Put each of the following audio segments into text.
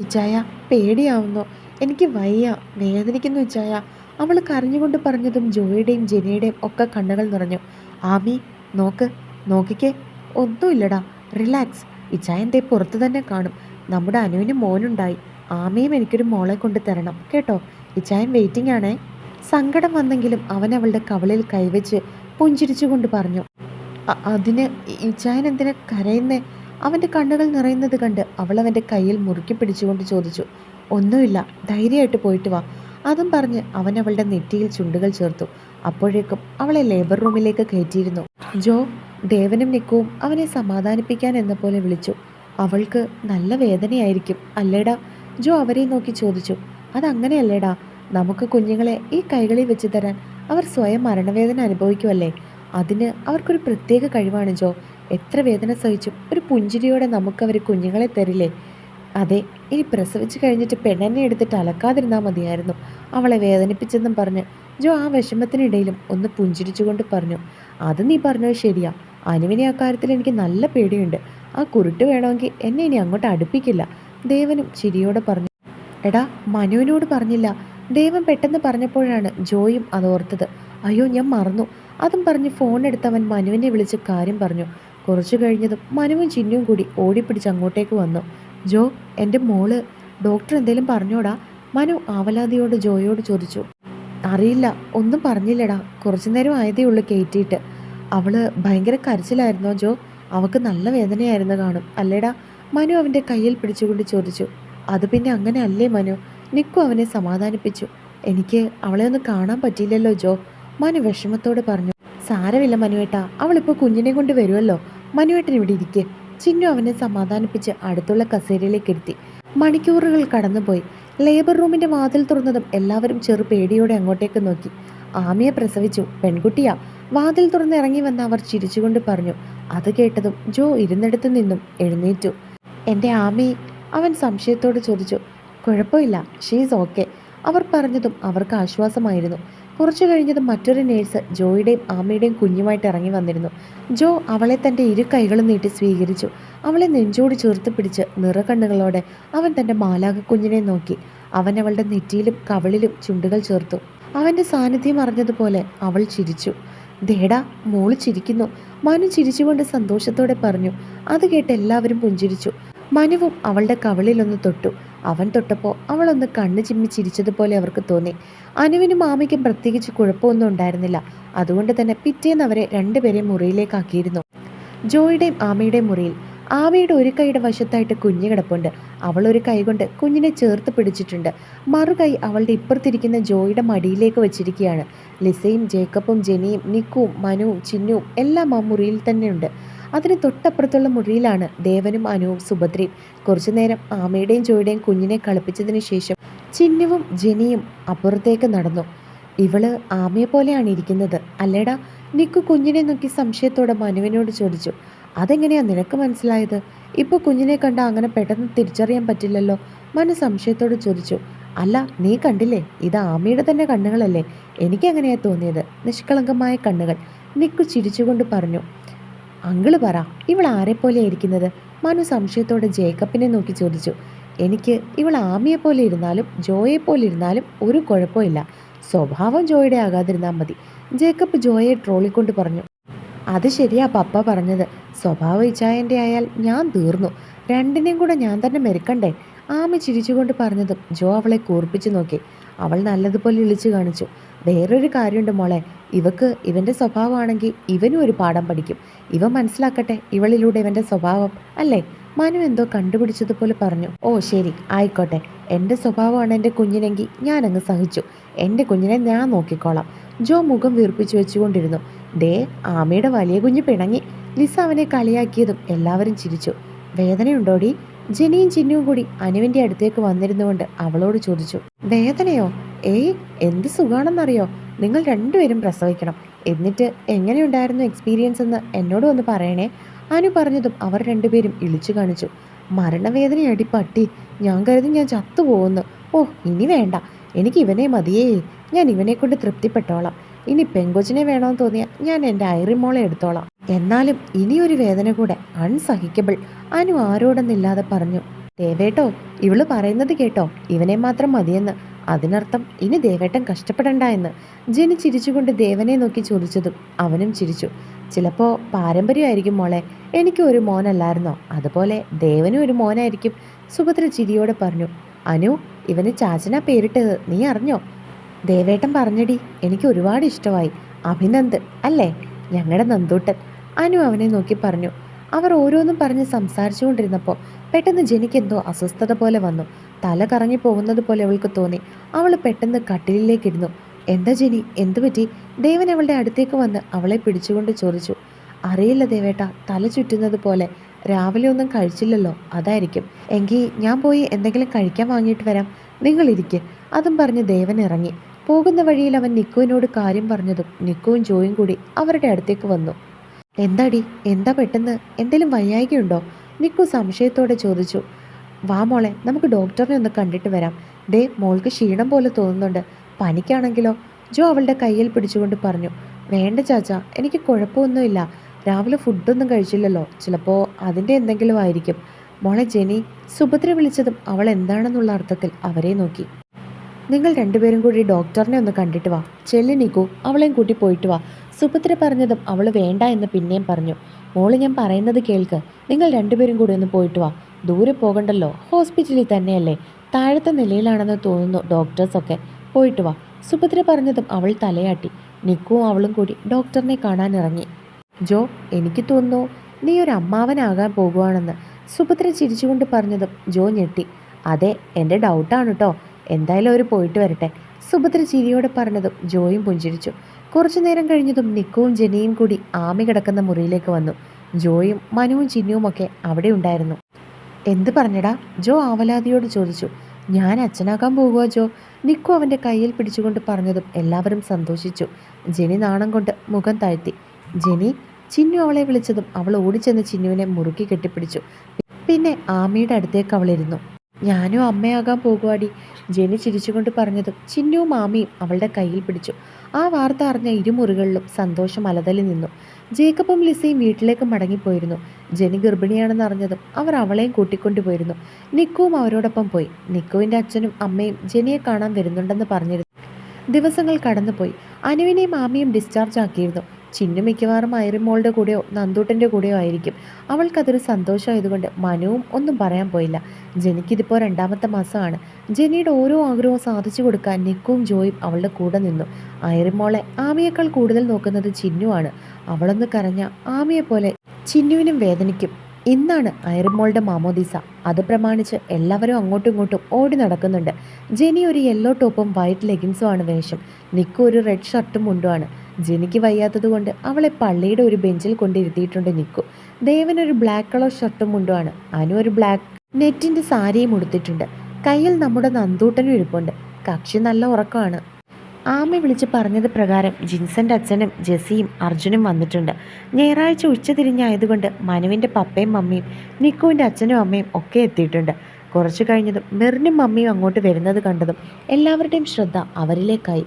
ഇച്ചായ പേടിയാവുന്നു. എനിക്ക് വയ്യ വേദനിക്കുന്നു ഇച്ചായ അവൾ കരഞ്ഞുകൊണ്ട് പറഞ്ഞതും ജോയിയുടെയും ജെനിയുടെയും ഒക്കെ കണ്ണുകൾ നിറഞ്ഞു. ആമി നോക്ക് നോക്കിക്കേ. ഒന്നുമില്ലടാ റിലാക്സ് ഇച്ചായ എന്തേ പുറത്ത് തന്നെ കാണും. നമ്മുടെ അനുവിന് മോനുണ്ടായി. ആമയും എനിക്കൊരു മോളെ കൊണ്ട് തരണം കേട്ടോ? ഇച്ചായൻ വെയിറ്റിംഗ് ആണേ. സങ്കടം വന്നെങ്കിലും അവൻ അവളുടെ കവളിൽ കൈവച്ച് പുഞ്ചിരിച്ചുകൊണ്ട് പറഞ്ഞു. "അ- അതിന് ഇച്ചായൻ എന്തിനാ കരയുന്നേ? അവന്റെ കണ്ണുകൾ നിറയുന്നത് കണ്ട് അവൾ അവന്റെ കയ്യിൽ മുറുക്കി പിടിച്ചുകൊണ്ട് ചോദിച്ചു ഒന്നുമില്ല ധൈര്യമായിട്ട് പോയിട്ട് വാ. അതും പറഞ്ഞ് അവൻ അവളുടെ നെറ്റിയിൽ ചുണ്ടുകൾ ചേർത്തു. അപ്പോഴേക്കും അവളെ ലേബർ റൂമിലേക്ക് കയറ്റിയിരുന്നു. ജോ ദേവനും നിക്കവും അവനെ സമാധാനിപ്പിക്കാൻ എന്ന പോലെ വിളിച്ചു. അവൾക്ക് നല്ല വേദനയായിരിക്കും അല്ലേടാ? ജോ അവരെ നോക്കി ചോദിച്ചു. അതങ്ങനെയല്ലേടാ നമുക്ക് കുഞ്ഞുങ്ങളെ ഈ കൈകളിൽ വെച്ച് തരാൻ അവർ സ്വയം മരണവേദന അനുഭവിക്കുമല്ലേ അതിന് അവർക്കൊരു പ്രത്യേക കഴിവാണ് ജോ. എത്ര വേദന സഹിച്ചും ഒരു പുഞ്ചിരിയോടെ നമുക്കവർ കുഞ്ഞുങ്ങളെ തരില്ലേ? അതെ ഇനി പ്രസവിച്ച് കഴിഞ്ഞിട്ട് പെണ്ണെന്നെ എടുത്തിട്ട് അലക്കാതിരുന്നാൽ മതിയായിരുന്നു. അവളെ വേദനിപ്പിച്ചെന്നും പറഞ്ഞ് ജോ ആ വിഷമത്തിനിടയിലും ഒന്ന് പുഞ്ചിരിച്ചുകൊണ്ട് പറഞ്ഞു അത് നീ പറഞ്ഞത് ശരിയാ. അനുവിനെ ആ കാര്യത്തിൽ എനിക്ക് നല്ല പേടിയുണ്ട്. ആ കുരുട്ട് വേണമെങ്കിൽ എന്നെ ഇനി അങ്ങോട്ട് അടുപ്പിക്കില്ല. ദേവനും ചിരിയോടെ പറഞ്ഞു എടാ മനുവിനോട് പറഞ്ഞില്ല. ദേവൻ പെട്ടെന്ന് പറഞ്ഞപ്പോഴാണ് ജോയും അതോർത്തത് അയ്യോ ഞാൻ മറന്നു. അതും പറഞ്ഞ് ഫോൺ എടുത്തവൻ മനുവിനെ വിളിച്ച് കാര്യം പറഞ്ഞു കുറച്ചു കഴിഞ്ഞതും മനുവും ചിന്നുവും കൂടി ഓടിപ്പിടിച്ച് അങ്ങോട്ടേക്ക് വന്നു. ജോ എന്റെ മോൾ ഡോക്ടർ എന്തേലും പറഞ്ഞോടാ? മനു ആവലാതിയോട് ജോയോട് ചോദിച്ചു. അറിയില്ല ഒന്നും പറഞ്ഞില്ലടാ. കുറച്ചു നേരം ആയതേ ഉള്ളൂ കയറ്റിയിട്ട് അവൾ ഭയങ്കര കരച്ചിലായിരുന്നോ ജോ? അവൾക്ക് നല്ല വേദനയായിരുന്നു കാണും അല്ലേടാ? മനു അവന്റെ കയ്യിൽ പിടിച്ചുകൊണ്ട് ചോദിച്ചു. അത് പിന്നെ അങ്ങനെ അല്ലേ മനു? നിക്കു അവനെ സമാധാനിപ്പിച്ചു. എനിക്ക് അവളെ ഒന്ന് കാണാൻ പറ്റിയില്ലല്ലോ ജോ. മനു വിഷമത്തോടെ പറഞ്ഞു. സാരമില്ല മനുവേട്ടാ അവളിപ്പോൾ കുഞ്ഞിനെ കൊണ്ട് വരുമല്ലോ മനുവേട്ടൻ ഇവിടെ ഇരിക്കെ. ചിന്നു അവനെ സമാധാനിപ്പിച്ച് അടുത്തുള്ള കസേരയിലേക്ക് ഇരുത്തി. മണിക്കൂറുകൾ കടന്നുപോയി. ലേബർ റൂമിന്റെ വാതിൽ തുറന്നതും എല്ലാവരും ചെറു പേടിയോടെ അങ്ങോട്ടേക്ക് നോക്കി. ആമിയെ പ്രസവിച്ചു. പെൺകുട്ടിയാ. വാതിൽ തുറന്ന് ഇറങ്ങി വന്ന അവർ ചിരിച്ചുകൊണ്ട് പറഞ്ഞു. അത് കേട്ടതും ജോ ഇരുന്നിടത്ത് നിന്നും എഴുന്നേറ്റു. എന്റെ ആമി അവൻ സംശയത്തോട് ചോദിച്ചു. കുഴപ്പമില്ല. ഷീസ് ഓക്കെ അവർ പറഞ്ഞതും അവർക്ക് ആശ്വാസമായിരുന്നു. കുറച്ചു കഴിഞ്ഞത് മറ്റൊരു നേഴ്സ് ജോയുടെയും ആമയുടെയും കുഞ്ഞുമായിട്ട് ഇറങ്ങി വന്നിരുന്നു. ജോ അവളെ തന്റെ ഇരു കൈകളും നീട്ടി സ്വീകരിച്ചു. അവളെ നെഞ്ചോട് ചേർത്ത് പിടിച്ച് നിറകണ്ണുകളോടെ അവൻ തന്റെ മാലാക കുഞ്ഞിനെ നോക്കി. അവൻ അവളുടെ നെറ്റിയിലും കവളിലും ചുണ്ടുകൾ ചേർത്തു. അവന്റെ സാന്നിധ്യം അറിഞ്ഞതുപോലെ അവൾ ചിരിച്ചു. ദേടാ മോൾ ചിരിക്കുന്നു. മനു ചിരിച്ചുകൊണ്ട് സന്തോഷത്തോടെ പറഞ്ഞു. അത് കേട്ട് എല്ലാവരും പുഞ്ചിരിച്ചു. മനുവും അവളുടെ കവളിലൊന്ന് തൊട്ടു. അവൻ തൊട്ടപ്പോൾ അവളൊന്ന് കണ്ണ് ചിമ്മി ചിരിച്ചതുപോലെ അവർക്ക് തോന്നി. അനുവിനും മാമിക്കും പ്രത്യേകിച്ച് കുഴപ്പമൊന്നും ഉണ്ടായിരുന്നില്ല. അതുകൊണ്ട് തന്നെ പിറ്റേന്ന് അവരെ രണ്ടുപേരെയും മുറിയിലേക്കാക്കിയിരുന്നു. ജോയുടെയും ആമയുടെയും മുറിയിൽ. ആമയുടെ ഒരു കൈയുടെ വശത്തായിട്ട് കുഞ്ഞ് കിടപ്പുണ്ട്. അവൾ ഒരു കൈ കൊണ്ട് കുഞ്ഞിനെ ചേർത്ത് പിടിച്ചിട്ടുണ്ട്. മറുകൈ അവളുടെ ഇപ്പുറത്തിരിക്കുന്ന ജോയുടെ മടിയിലേക്ക് വെച്ചിരിക്കുകയാണ്. ലിസയും ജേക്കബും ജെനിയും നിക്കുവും മനുവും ചിന്നുവും എല്ലാം ആ മുറിയിൽ തന്നെയുണ്ട്. അതിന് തൊട്ടപ്പുറത്തുള്ള മുറിയിലാണ് ദേവനും അനുവും സുഭദ്രയും. കുറച്ചുനേരം ആമയുടെയും ജോയുടെയും കുഞ്ഞിനെ കളിപ്പിച്ചതിന് ശേഷം ചിന്നുവും ജനിയും അപ്പുറത്തേക്ക് നടന്നു. ഇവൾ ആമയെ പോലെയാണ് ഇരിക്കുന്നത് അല്ലേടാ? നിക്കു കുഞ്ഞിനെ നോക്കി സംശയത്തോടെ മനുവിനോട് ചോദിച്ചു. അതെങ്ങനെയാ നിനക്ക് മനസ്സിലായത്? ഇപ്പൊ കുഞ്ഞിനെ കണ്ട അങ്ങനെ പെട്ടെന്ന് തിരിച്ചറിയാൻ പറ്റില്ലല്ലോ? മനു സംശയത്തോട് ചോദിച്ചു. അല്ല നീ കണ്ടില്ലേ? ഇത് ആമയുടെ തന്നെ കണ്ണുകളല്ലേ? എനിക്കങ്ങനെയാ തോന്നിയത്? നിഷ്കളങ്കമായ കണ്ണുകൾ നിക്കു ചിരിച്ചുകൊണ്ട് പറഞ്ഞു. അങ്കിൾ പറ ഇവൾ ആരെപ്പോലെ ഇരിക്കുന്നത്? മനു സംശയത്തോടെ ജേക്കബിനെ നോക്കി ചോദിച്ചു. എനിക്ക് ഇവൾ ആമിയെ പോലെ ഇരുന്നാലും ജോയെ പോലെ ഇരുന്നാലും ഒരു കുഴപ്പമില്ല സ്വഭാവം ജോയുടെ ആകാതിരുന്നാൽ മതി. ജേക്കബ് ജോയെ ട്രോളിക്കൊണ്ട് പറഞ്ഞു. അത് ശരിയാ പപ്പ പറഞ്ഞത്. സ്വഭാവ ഇച്ചായന്റെ ആയാൽ ഞാൻ തീർന്നു. രണ്ടിനെയും കൂടെ ഞാൻ തന്നെ മെരുക്കണ്ടേ? ആമി ചിരിച്ചുകൊണ്ട് പറഞ്ഞതും ജോ അവളെ കൂർപ്പിച്ചു നോക്കി. അവൾ നല്ലതുപോലെ ഇളിച്ചു കാണിച്ചു. വേറൊരു കാര്യമുണ്ട് മോളെ. ഇവക്ക് ഇവന്റെ സ്വഭാവമാണെങ്കിൽ ഇവനും ഒരു പാഠം പഠിക്കും. ഇവ മനസ്സിലാക്കട്ടെ ഇവളിലൂടെ ഇവന്റെ സ്വഭാവം അല്ലേ? മനു എന്തോ കണ്ടുപിടിച്ചതുപോലെ പറഞ്ഞു. ഓ ശരി ആയിക്കോട്ടെ. എന്റെ സ്വഭാവമാണ് എന്റെ കുഞ്ഞിനെങ്കിൽ ഞാനങ്ങ് സഹിച്ചു. എന്റെ കുഞ്ഞിനെ ഞാൻ നോക്കിക്കോളാം. ജോ മുഖം വീർപ്പിച്ചു വെച്ചുകൊണ്ടിരുന്നു. ദേ ആമയുടെ വലിയ കുഞ്ഞ് പിണങ്ങി. ലിസ അവനെ കളിയാക്കിയതും എല്ലാവരും ചിരിച്ചു. വേദനയുണ്ടോടി? ജെനിയും ചിന്നുവും കൂടി അനുവിന്റെ അടുത്തേക്ക് വന്നിരുന്നുകൊണ്ട് അവളോട് ചോദിച്ചു. വേദനയോ? ഏയ് എന്ത് സുഖമാണെന്നറിയോ നിങ്ങൾ രണ്ടുപേരും പ്രസവിക്കണം. എന്നിട്ട് എങ്ങനെയുണ്ടായിരുന്നു എക്സ്പീരിയൻസ് എന്ന് എന്നോട് ഒന്ന് പറയണേ. അനു പറഞ്ഞതും അവർ രണ്ടുപേരും ഇളിച്ചു കാണിച്ചു. മരണവേദനയടി പട്ടി. ഞാൻ കരുതി ഞാൻ ചത്തുപോകുന്നു. ഓ ഇനി വേണ്ട. എനിക്ക് ഇവനെ മതിയേ. ഞാൻ ഇവനെ കൊണ്ട് തൃപ്തിപ്പെട്ടോളാം. ഇനി പെങ്കൊച്ചിനെ വേണമെന്ന് തോന്നിയാൽ ഞാൻ എന്റെ ഐറിമോളെ എടുത്തോളാം. എന്നാലും ഇനിയൊരു വേദന കൂടെ അൺസഹിക്കബിൾ. അനു ആരോടെന്നില്ലാതെ പറഞ്ഞു ദേവേട്ടോ ഇവൾ പറയുന്നത് കേട്ടോ. ഇവനെ മാത്രം മതിയെന്ന്. അതിനർത്ഥം ഇനി ദേവേട്ടൻ കഷ്ടപ്പെടണ്ട എന്ന്. ജെനി ചിരിച്ചുകൊണ്ട് ദേവനെ നോക്കി ചോദിച്ചതും അവനും ചിരിച്ചു. ചിലപ്പോൾ പാരമ്പര്യമായിരിക്കും മോളെ. എനിക്ക് ഒരു മോനല്ലായിരുന്നോ? അതുപോലെ ദേവനും ഒരു മോനായിരിക്കും. സുഭദ്ര ചിരിയോടെ പറഞ്ഞു. അനു ഇവന് ചാച്ചന പേരിട്ടത്. നീ അറിഞ്ഞോ? ദേവേട്ടൻ പറഞ്ഞടി എനിക്ക് ഒരുപാട് ഇഷ്ടമായി. അഭിനന്ദ് അല്ലേ? ഞങ്ങളുടെ നന്ദൂട്ടൻ. അനു അവനെ നോക്കി പറഞ്ഞു. അവർ ഓരോന്നും പറഞ്ഞ് സംസാരിച്ചുകൊണ്ടിരുന്നപ്പോൾ പെട്ടെന്ന് ജനിക്കെന്തോ അസ്വസ്ഥത പോലെ വന്നു. തല കറങ്ങി പോകുന്നത് പോലെ അവൾക്ക് തോന്നി. അവൾ പെട്ടെന്ന് കട്ടിലിലേക്കിരുന്നു എന്താ ജെനി? എന്തു പറ്റി? ദേവൻ അവളുടെ അടുത്തേക്ക് വന്ന് അവളെ പിടിച്ചുകൊണ്ട് ചോദിച്ചു. അറിയില്ല ദേവേട്ട തല ചുറ്റുന്നത് പോലെ. രാവിലെ ഒന്നും കഴിച്ചില്ലല്ലോ അതായിരിക്കും. എങ്കിൽ ഞാൻ പോയി എന്തെങ്കിലും കഴിക്കാൻ വാങ്ങിയിട്ട് വരാം. നിങ്ങൾ അതും പറഞ്ഞ് ദേവൻ ഇറങ്ങി. പോകുന്ന വഴിയിൽ അവൻ നിക്കുവിനോട് കാര്യം പറഞ്ഞതും നിക്കുവും ജോയും കൂടി അവരുടെ അടുത്തേക്ക് വന്നു. എന്താടി? എന്താ പെട്ടെന്ന്? എന്തെങ്കിലും വയ്യായികയുണ്ടോ? നിക്കു സംശയത്തോടെ ചോദിച്ചു. വാ മോളെ നമുക്ക് ഡോക്ടറിനെ ഒന്ന് കണ്ടിട്ട് വരാം. ദേ മോൾക്ക് ക്ഷീണം പോലെ തോന്നുന്നുണ്ട്. പനിക്കാണെങ്കിലോ? ജോ അവളുടെ കയ്യിൽ പിടിച്ചുകൊണ്ട് പറഞ്ഞു വേണ്ട ചാച്ച എനിക്ക് കുഴപ്പമൊന്നുമില്ല. രാവിലെ ഫുഡൊന്നും കഴിച്ചില്ലല്ലോ. ചിലപ്പോൾ അതിന്റെ എന്തെങ്കിലും ആയിരിക്കും. മോളെ ജെനി സുഭദ്ര വിളിച്ചതും അവൾ എന്താണെന്നുള്ള അർത്ഥത്തിൽ അവരെ നോക്കി. നിങ്ങൾ രണ്ടുപേരും കൂടി ഡോക്ടറിനെ ഒന്ന് കണ്ടിട്ട് വാ. ചെല്ലി നിക്കൂ അവളെയും കൂട്ടി പോയിട്ട് വാ. സുഭദ്ര പറഞ്ഞതും അവൾ വേണ്ട എന്ന് പിന്നെയും പറഞ്ഞു. മോൾ ഞാൻ പറയുന്നത് കേൾക്ക്. നിങ്ങൾ രണ്ടുപേരും കൂടി ഒന്ന് പോയിട്ട് വാ. ദൂരെ പോകണ്ടല്ലോ. ഹോസ്പിറ്റലിൽ തന്നെയല്ലേ. താഴത്തെ നിലയിലാണെന്ന് തോന്നുന്നു ഡോക്ടേഴ്സൊക്കെ. പോയിട്ട് വാ. സുഭദ്ര പറഞ്ഞതും അവൾ തലയാട്ടി. നിക്കുവും അവളും കൂടി ഡോക്ടറിനെ കാണാനിറങ്ങി. ജോ എനിക്ക് തോന്നുന്നു നീ ഒരു അമ്മാവനാകാൻ പോകുവാണെന്ന്. സുഭദ്ര ചിരിച്ചുകൊണ്ട് പറഞ്ഞതും ജോ ഞെട്ടി. അതെ എന്റെ ഡൗട്ടാണ് കേട്ടോ എന്തായാലും അവർ പോയിട്ട് വരട്ടെ. സുഭദ്ര ചിരിയോടെ പറഞ്ഞതും ജോയും പുഞ്ചിരിച്ചു. കുറച്ചു നേരം കഴിഞ്ഞതും നിക്കുവും ജെനിയും കൂടി ആമി കിടക്കുന്ന മുറിയിലേക്ക് വന്നു. ജോയും മനുവും ചിന്നുവും ഒക്കെ അവിടെ ഉണ്ടായിരുന്നു. എന്ത് പറഞ്ഞടാ? ജോ ആവലാതിയോട് ചോദിച്ചു. ഞാൻ അച്ഛനാകാൻ പോകുക ജോ. നിക്കു അവന്റെ കയ്യിൽ പിടിച്ചുകൊണ്ട് പറഞ്ഞതും എല്ലാവരും സന്തോഷിച്ചു. ജെനി നാണം കൊണ്ട് മുഖം താഴ്ത്തി. ജെനി ചിന്നു അവളെ വിളിച്ചതും അവൾ ഓടിച്ചെന്ന് ചിന്നുവിനെ മുറുക്കി കെട്ടിപ്പിടിച്ചു. പിന്നെ ആമയുടെ അടുത്തേക്ക് അവളിരുന്നു ഞാനും അമ്മയാകാൻ പോകുവാടി. ജെനി ചിരിച്ചുകൊണ്ട് പറഞ്ഞതും ചിന്നുവും ആമയും അവളുടെ കയ്യിൽ പിടിച്ചു. ആ വാർത്ത അറിഞ്ഞ ഇരുമുറികളിലും സന്തോഷം അലതലി നിന്നു. ജേക്കബും ലിസയും വീട്ടിലേക്ക് മടങ്ങിപ്പോയിരുന്നു. ജെനി ഗർഭിണിയാണെന്ന് അറിഞ്ഞതും അവർ അവളെയും കൂട്ടിക്കൊണ്ടുപോയിരുന്നു. നിക്കുവും അവരോടൊപ്പം പോയി. നിക്കുവിന്റെ അച്ഛനും അമ്മയും ജെനിയെ കാണാൻ വരുന്നുണ്ടെന്ന് പറഞ്ഞിരുന്നു. ദിവസങ്ങൾ കടന്നുപോയി. അനുവിനെയും മാമിയും ഡിസ്ചാർജ് ആക്കിയിരുന്നു. ചിന്നു മിക്കവാറും ഐറിമോളുടെ കൂടെയോ നന്ദൂട്ടന്റെ കൂടെയോ ആയിരിക്കും. അവൾക്കതൊരു സന്തോഷമായതുകൊണ്ട് മനുവും ഒന്നും പറയാൻ പോയില്ല. ജനിക്കിതിപ്പോൾ രണ്ടാമത്തെ മാസമാണ്. ജെനിയുടെ ഓരോ ആഗ്രഹവും സാധിച്ചു കൊടുക്കാൻ നിക്കും ജോയും അവളുടെ കൂടെ നിന്നു. ഐറിമോളെ ആമിയേക്കാൾ കൂടുതൽ നോക്കുന്നത് ചിന്നുവാണ്. അവളൊന്ന് കരഞ്ഞ ആമിയെപ്പോലെ ചിന്നുവിനും വേദനിക്കും. ഇന്നാണ് ഐറിമോളുടെ മാമോദീസ. അത് പ്രമാണിച്ച് എല്ലാവരും അങ്ങോട്ടും ഇങ്ങോട്ടും ഓടി നടക്കുന്നുണ്ട്. ജെനി ഒരു യെല്ലോ ടോപ്പും വൈറ്റ് ലെഗിൻസുമാണ് വേഷം. നിക്കു ഒരു റെഡ് ഷർട്ടും മുണ്ടുമാണ് ജെനിക്ക് വയ്യാത്തത് കൊണ്ട് അവളെ പള്ളിയുടെ ഒരു ബെഞ്ചിൽ കൊണ്ടിരുത്തിയിട്ടുണ്ട് നിക്കു. ദേവൻ ഒരു ബ്ലാക്ക് കളർ ഷർട്ടും മുണ്ടുമാണ് അനു ഒരു ബ്ലാക്ക് നെറ്റിന്റെ സാരിയും ഉടുത്തിട്ടുണ്ട്. കയ്യിൽ നമ്മുടെ നന്തൂട്ടനും ഇരിപ്പുണ്ട്. കക്ഷി നല്ല ഉറക്കമാണ്. ആമി വിളിച്ച് പറഞ്ഞത് പ്രകാരം ജിൻസന്റെ അച്ഛനും ജെസ്സിയും അർജുനും വന്നിട്ടുണ്ട്. ഞായറാഴ്ച ഉച്ചതിരിഞ്ഞായതുകൊണ്ട് മനുവിന്റെ പപ്പയും മമ്മിയും നിക്കുവിന്റെ അച്ഛനും അമ്മയും ഒക്കെ എത്തിയിട്ടുണ്ട്. കുറച്ചു കഴിഞ്ഞതും മെറിനും മമ്മിയും അങ്ങോട്ട് വരുന്നത് കണ്ടതും എല്ലാവരുടെയും ശ്രദ്ധ അവരിലേക്കായി.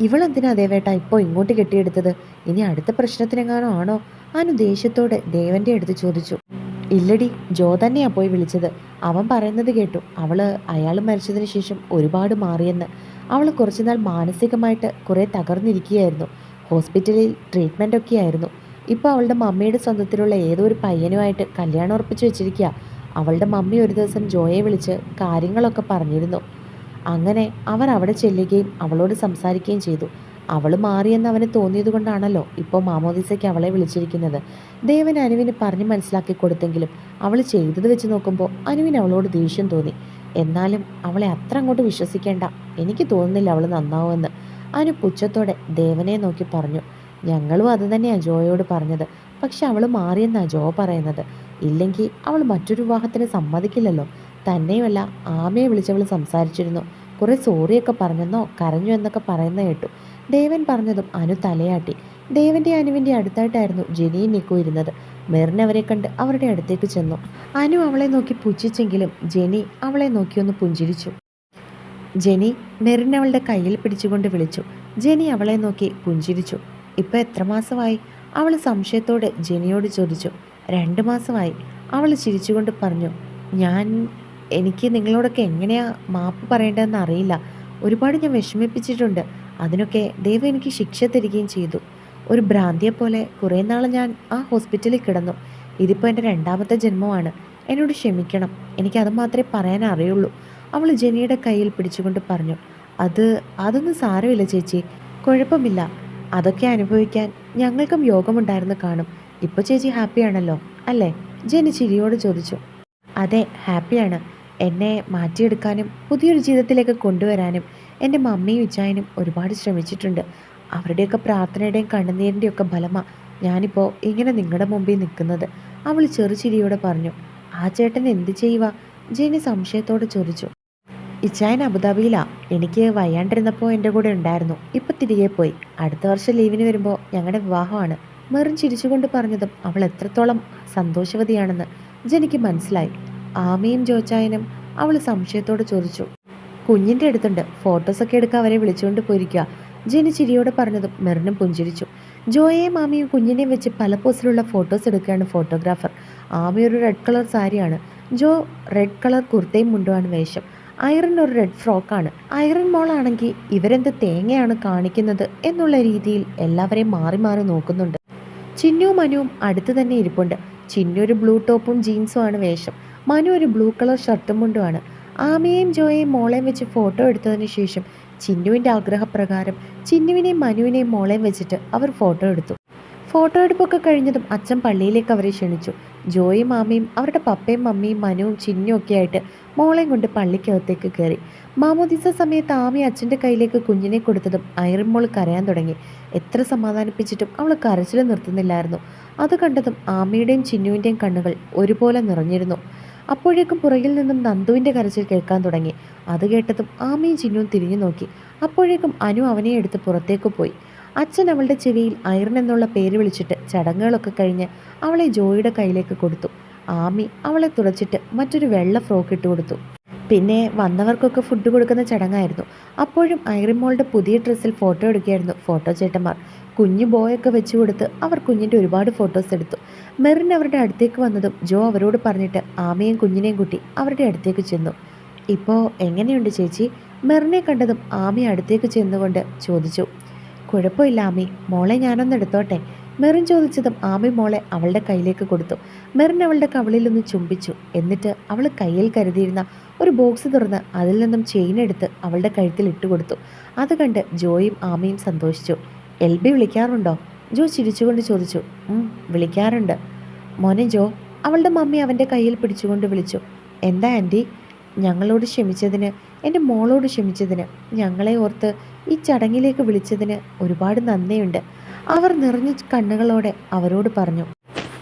ഇവളെന്തിനാ ദേവേട്ട ഇപ്പോൾ ഇങ്ങോട്ട് കെട്ടിയെടുത്തത്? ഇനി അടുത്ത പ്രശ്നത്തിനെങ്ങാനോ ആണോ? അനു ദേഷ്യത്തോടെ ദേവന്റെ അടുത്ത് ചോദിച്ചു. ഇല്ലടി ജോ തന്നെയാ പോയി വിളിച്ചത്. അവൻ പറയുന്നത് കേട്ടു. അവൾ അയാൾ മരിച്ചതിന് ശേഷം ഒരുപാട് മാറിയെന്ന്. അവൾ കുറച്ചുനാൾ മാനസികമായിട്ട് കുറേ തകർന്നിരിക്കുകയായിരുന്നു. ഹോസ്പിറ്റലിൽ ട്രീറ്റ്മെന്റ് ഒക്കെ ആയിരുന്നു ഇപ്പോൾ അവളുടെ മമ്മിയുടെ സ്വന്തത്തിലുള്ള ഏതോ ഒരു പയ്യനുമായിട്ട് കല്യാണം ഉറപ്പിച്ചു വെച്ചിരിക്കുക അവളുടെ മമ്മി ഒരു ദിവസം ജോയെ വിളിച്ച് കാര്യങ്ങളൊക്കെ പറഞ്ഞിരുന്നു. അങ്ങനെ അവർ അവിടെ ചെല്ലുകയും അവളോട് സംസാരിക്കുകയും ചെയ്തു. അവൾ മാറിയെന്ന് അവന് തോന്നിയത് കൊണ്ടാണല്ലോ ഇപ്പോൾ മാമോദിസയ്ക്ക് അവളെ വിളിച്ചിരിക്കുന്നത്. ദേവൻ അനുവിന് പറഞ്ഞ് മനസ്സിലാക്കി കൊടുത്തെങ്കിലും അവൾ ചെയ്തത് വെച്ച് നോക്കുമ്പോൾ അനുവിന് അവളോട് ദേഷ്യം തോന്നി. എന്നാലും അവളെ അത്ര അങ്ങോട്ട് വിശ്വസിക്കേണ്ട. എനിക്ക് തോന്നുന്നില്ല അവൾ നന്നാവുമെന്ന് അനു പുച്ഛത്തോടെ ദേവനെ നോക്കി പറഞ്ഞു. ഞങ്ങളും അത് തന്നെയാണ് ജോയോട് പറഞ്ഞത്. പക്ഷെ അവൾ മാറിയെന്നാണ് ജോ പറയുന്നത്. ഇല്ലെങ്കിൽ അവൾ മറ്റൊരു വിവാഹത്തിന് സമ്മതിക്കില്ലല്ലോ. തന്നെയുമല്ല ആമയെ വിളിച്ചവൾ സംസാരിച്ചിരുന്നു. കുറേ സോറിയൊക്കെ പറഞ്ഞെന്നോ കരഞ്ഞു എന്നൊക്കെ പറയുന്ന കേട്ടു. ദേവൻ പറഞ്ഞതും അനു തലയാട്ടി. ദേവന്റെ അനുവിന്റെ അടുത്തായിട്ടായിരുന്നു ജെനിയും നിക്കു ഇരുന്നത്. മെറിൻ അവരെ കണ്ട് അവരുടെ അടുത്തേക്ക് ചെന്നു. അനു അവളെ നോക്കി പുച്ഛിച്ചെങ്കിലും ജെനി അവളെ നോക്കിയൊന്ന് പുഞ്ചിരിച്ചു. ജെനി മെറിൻ അവളുടെ കയ്യിൽ പിടിച്ചുകൊണ്ട് വിളിച്ചു. ജെനി അവളെ നോക്കി പുഞ്ചിരിച്ചു. ഇപ്പൊ എത്ര മാസമായി? അവൾ സംശയത്തോടെ ജെനിയോട് ചോദിച്ചു. രണ്ട് മാസമായി. അവൾ ചിരിച്ചുകൊണ്ട് പറഞ്ഞു ഞാൻ എനിക്ക് നിങ്ങളോടൊക്കെ എങ്ങനെയാ മാപ്പ് പറയേണ്ടതെന്ന് അറിയില്ല. ഒരുപാട് ഞാൻ വിഷമിപ്പിച്ചിട്ടുണ്ട്. അതിനൊക്കെ ദൈവം എനിക്ക് ശിക്ഷ തരികയും ചെയ്തു. ഒരു ഭ്രാന്തിയെ പോലെ കുറേ നാൾ ഞാൻ ആ ഹോസ്പിറ്റലിൽ കിടന്നു. ഇതിപ്പോൾ എന്റെ രണ്ടാമത്തെ ജന്മമാണ്. എന്നോട് ക്ഷമിക്കണം. എനിക്കത് മാത്രമേ പറയാൻ അറിയുള്ളൂ. അവൾ ജെനിയുടെ കയ്യിൽ പിടിച്ചുകൊണ്ട് പറഞ്ഞു അത് അതൊന്നും സാരമില്ല ചേച്ചി. കുഴപ്പമില്ല. അതൊക്കെ അനുഭവിക്കാൻ ഞങ്ങൾക്കും യോഗമുണ്ടായിരുന്നു കാണും. ഇപ്പോൾ ചേച്ചി ഹാപ്പിയാണല്ലോ അല്ലേ? ജെനി ചിരിയോട് ചോദിച്ചു. അതെ ഹാപ്പിയാണ്. എന്നെ മാറ്റിയെടുക്കാനും പുതിയൊരു ജീവിതത്തിലേക്ക് കൊണ്ടുവരാനും എന്റെ മമ്മിയും ഉച്ചായനും ഒരുപാട് ശ്രമിച്ചിട്ടുണ്ട്. അവരുടെയൊക്കെ പ്രാർത്ഥനയുടെയും കണ്ണുനീരിന്റെയും ഒക്കെ ഫലമാണ് ഞാനിപ്പോൾ ഇങ്ങനെ നിങ്ങളുടെ മുമ്പിൽ നിൽക്കുന്നത്. അവൾ ചെറുചിരിയോടെ പറഞ്ഞു ആ ചേട്ടൻ എന്ത് ചെയ്യുക ജെനി സംശയത്തോടെ ചോദിച്ചു. ഇച്ചായൻ അബുദാബിയിലാ. എനിക്ക് വയ്യാണ്ടിരുന്നപ്പോൾ എന്റെ കൂടെ ഉണ്ടായിരുന്നു. ഇപ്പം തിരികെ പോയി. അടുത്ത വർഷം ലീവിന് വരുമ്പോൾ ഞങ്ങളുടെ വിവാഹമാണ്. മെറിൻ ചിരിച്ചുകൊണ്ട് പറഞ്ഞതും അവൾ എത്രത്തോളം സന്തോഷവതിയാണെന്ന് ജെനിക്ക് മനസ്സിലായി. ആമയും ജോച്ചായനും അവൾ സംശയത്തോട് ചോദിച്ചു. കുഞ്ഞിന്റെ അടുത്തുണ്ട്. ഫോട്ടോസൊക്കെ എടുക്കാൻ അവരെ വിളിച്ചുകൊണ്ട് പോയിരിക്കുക ജെനി ചിരിയോടെ പറഞ്ഞതും മെറിനും പുഞ്ചിരിച്ചു. ജോയെയും മാമിയും കുഞ്ഞിനെയും വെച്ച് പല പോസിലുള്ള ഫോട്ടോസ് എടുക്കുകയാണ് ഫോട്ടോഗ്രാഫർ ആമ ഒരു റെഡ് കളർ സാരിയാണ് ജോ റെഡ് കളർ കുർത്തയും മുണ്ടുമാണ് വേഷം. ഐറൻ ഒരു റെഡ് ഫ്രോക്കാണ് ഐറൻ മോളാണെങ്കിൽ ഇവരെന്ത് തേങ്ങയാണ് കാണിക്കുന്നത് എന്നുള്ള രീതിയിൽ എല്ലാവരെയും മാറി മാറി നോക്കുന്നുണ്ട്. ചിന്നു മനുവും അടുത്ത് തന്നെ ഇരിപ്പുണ്ട്. ചിന്നു ഒരു ബ്ലൂ ടോപ്പും ജീൻസുമാണ് വേഷം. മനു ഒരു ബ്ലൂ കളർ ഷർട്ടും മുണ്ടുമാണ് ആമയെയും ജോയെയും മോളെയും വെച്ച് ഫോട്ടോ എടുത്തതിന് ശേഷം ചിന്നുവിന്റെ ആഗ്രഹപ്രകാരം ചിന്നുവിനെയും മനുവിനെയും മോളെയും വെച്ചിട്ട് അവർ ഫോട്ടോ എടുത്തു. ഫോട്ടോ എടുപ്പൊക്കെ കഴിഞ്ഞതും അച്ഛൻ പള്ളിയിലേക്ക് അവരെ ക്ഷണിച്ചു. ജോയും മാമയും അവരുടെ പപ്പയും മമ്മിയും മനുവും ചിന്നും ഒക്കെ ആയിട്ട് മോളെയും കൊണ്ട് പള്ളിക്കകത്തേക്ക് കയറി. മാമോദിസ സമയത്ത് ആമി അച്ഛന്റെ കയ്യിലേക്ക് കുഞ്ഞിനെ കൊടുത്തതും ഐറിൻ മോൾ കരയാൻ തുടങ്ങി. എത്ര സമാധാനിപ്പിച്ചിട്ടും അവൾ കരച്ചിൽ നിർത്തുന്നില്ലായിരുന്നു. അത് കണ്ടതും ആമയുടെയും ചിന്നുവിന്റെയും കണ്ണുകൾ ഒരുപോലെ നിറഞ്ഞിരുന്നു. അപ്പോഴേക്കും പുറകിൽ നിന്നും നന്ദുവിന്റെ കരച്ചിൽ കേൾക്കാൻ തുടങ്ങി. അത് കേട്ടതും ആമയും ചിന്നുവും തിരിഞ്ഞു നോക്കി. അപ്പോഴേക്കും അനു അവനെ എടുത്ത് പുറത്തേക്ക് പോയി. അച്ഛൻ അവളുടെ ചെവിയിൽ അയറൻ എന്നുള്ള പേര് വിളിച്ചിട്ട് ചടങ്ങുകളൊക്കെ കഴിഞ്ഞ് അവളെ ജോയിയുടെ കയ്യിലേക്ക് കൊടുത്തു. ആമി അവളെ തുറച്ചിട്ട് മറ്റൊരു വെള്ള ഫ്രോക്ക് ഇട്ട് കൊടുത്തു പിന്നെ വന്നവർക്കൊക്കെ ഫുഡ് കൊടുക്കുന്ന ചടങ്ങായിരുന്നു. അപ്പോഴും ഐറിമോളുടെ പുതിയ ഡ്രസ്സിൽ ഫോട്ടോ എടുക്കുകയായിരുന്നു ഫോട്ടോ ചേട്ടന്മാർ. കുഞ്ഞു ബോയൊക്കെ വെച്ച് കൊടുത്ത് അവർ കുഞ്ഞിന്റെ ഒരുപാട് ഫോട്ടോസ് എടുത്തു. മെറിൻ അവരുടെ അടുത്തേക്ക് വന്നതും ജോ അവരോട് പറഞ്ഞിട്ട് ആമയും കുഞ്ഞിനെയും കൂട്ടി അവരുടെ അടുത്തേക്ക് ചെന്നു. ഇപ്പോൾ എങ്ങനെയുണ്ട് ചേച്ചി? മെറിനെ കണ്ടതും ആമി അടുത്തേക്ക് ചെന്നുകൊണ്ട് ചോദിച്ചു. കുഴപ്പമില്ല ആമി മോളെ ഞാനൊന്ന് എടുത്തോട്ടെ. മെറിൻ ചോദിച്ചതും ആമി മോളെ അവളുടെ കയ്യിലേക്ക് കൊടുത്തു. മെറിൻ അവളുടെ കവളിലൊന്ന് ചുംബിച്ചു. എന്നിട്ട് അവൾ കയ്യിൽ കരുതിയിരുന്ന ഒരു ബോക്സ് തുറന്ന് അതിൽ നിന്നും ചെയിൻ എടുത്ത് അവളുടെ കഴുത്തിൽ ഇട്ടുകൊടുത്തു അത് കണ്ട് ജോയും ആമയും സന്തോഷിച്ചു. L B വിളിക്കാറുണ്ടോ? ജോ ചിരിച്ചുകൊണ്ട് ചോദിച്ചു. "ഉം, വിളിക്കാറുണ്ട്. മോനെ ജോ അവളുടെ മമ്മി അവന്റെ കയ്യിൽ പിടിച്ചുകൊണ്ട് വിളിച്ചു. എന്താ ആന്റി? ഞങ്ങളോട് ക്ഷമിച്ചതിന് എന്റെ മോളോട് ക്ഷമിച്ചതിന് ഞങ്ങളെ ഓർത്ത് ഈ ചടങ്ങിലേക്ക് വിളിച്ചതിന് ഒരുപാട് നന്ദിയുണ്ട്. അവർ നിറഞ്ഞ കണ്ണുകളോടെ അവരോട് പറഞ്ഞു.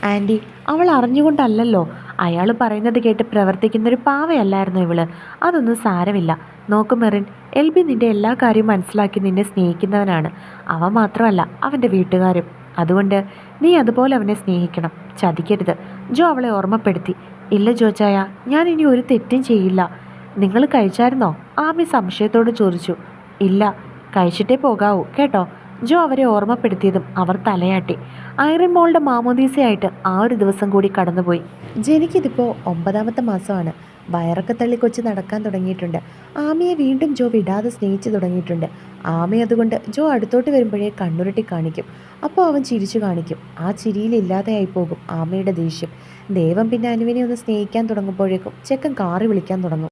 ആന്റി അവൾ അറിഞ്ഞുകൊണ്ടല്ലല്ലോ. അയാൾ പറയുന്നത് കേട്ട് പ്രവർത്തിക്കുന്ന ഒരു പാവയല്ലായിരുന്നു ഇവൾ? അതൊന്നും സാരമില്ല. നോക്കും മെറിൻ എൽ ബി നിന്റെ എല്ലാ കാര്യവും മനസ്സിലാക്കി നിന്നെ സ്നേഹിക്കുന്നവനാണ്. അവ മാത്രമല്ല അവന്റെ വീട്ടുകാരും. അതുകൊണ്ട് നീ അതുപോലെ അവനെ സ്നേഹിക്കണം. ചതിക്കരുത്. ജോ അവളെ ഓർമ്മപ്പെടുത്തി. ഇല്ല ജോജായ ഞാൻ ഇനി ഒരു തെറ്റും ചെയ്യില്ല. നിങ്ങൾ കഴിച്ചായിരുന്നോ? ആമി സംശയത്തോട് ചോദിച്ചു. ഇല്ല കഴിച്ചിട്ടേ പോകാവൂ കേട്ടോ? ജോ അവരെ ഓർമ്മപ്പെടുത്തിയതും അവർ തലയാട്ടി. ഐറിൻ മോളുടെ മാമോദീസയായിട്ട് ആ ഒരു ദിവസം കൂടി കടന്നുപോയി. ജനിക്കിതിപ്പോൾ ഒമ്പതാമത്തെ മാസമാണ്. വയറൊക്കെ തള്ളി കൊച്ച് നടക്കാൻ തുടങ്ങിയിട്ടുണ്ട്. ആമയെ വീണ്ടും ജോ വിടാതെ സ്നേഹിച്ചു തുടങ്ങിയിട്ടുണ്ട്. ആമ അതുകൊണ്ട് ജോ അടുത്തോട്ട് വരുമ്പോഴേ കണ്ണുരുട്ടി കാണിക്കും. അപ്പോൾ അവൻ ചിരിച്ചു കാണിക്കും. ആ ചിരിയിൽ ഇല്ലാതെയായി പോകും ആമയുടെ ദേഷ്യം. ദേവം പിന്നെ അനുവിനെ ഒന്ന് സ്നേഹിക്കാൻ തുടങ്ങുമ്പോഴേക്കും ചെക്കൻ കാറി വിളിക്കാൻ തുടങ്ങും.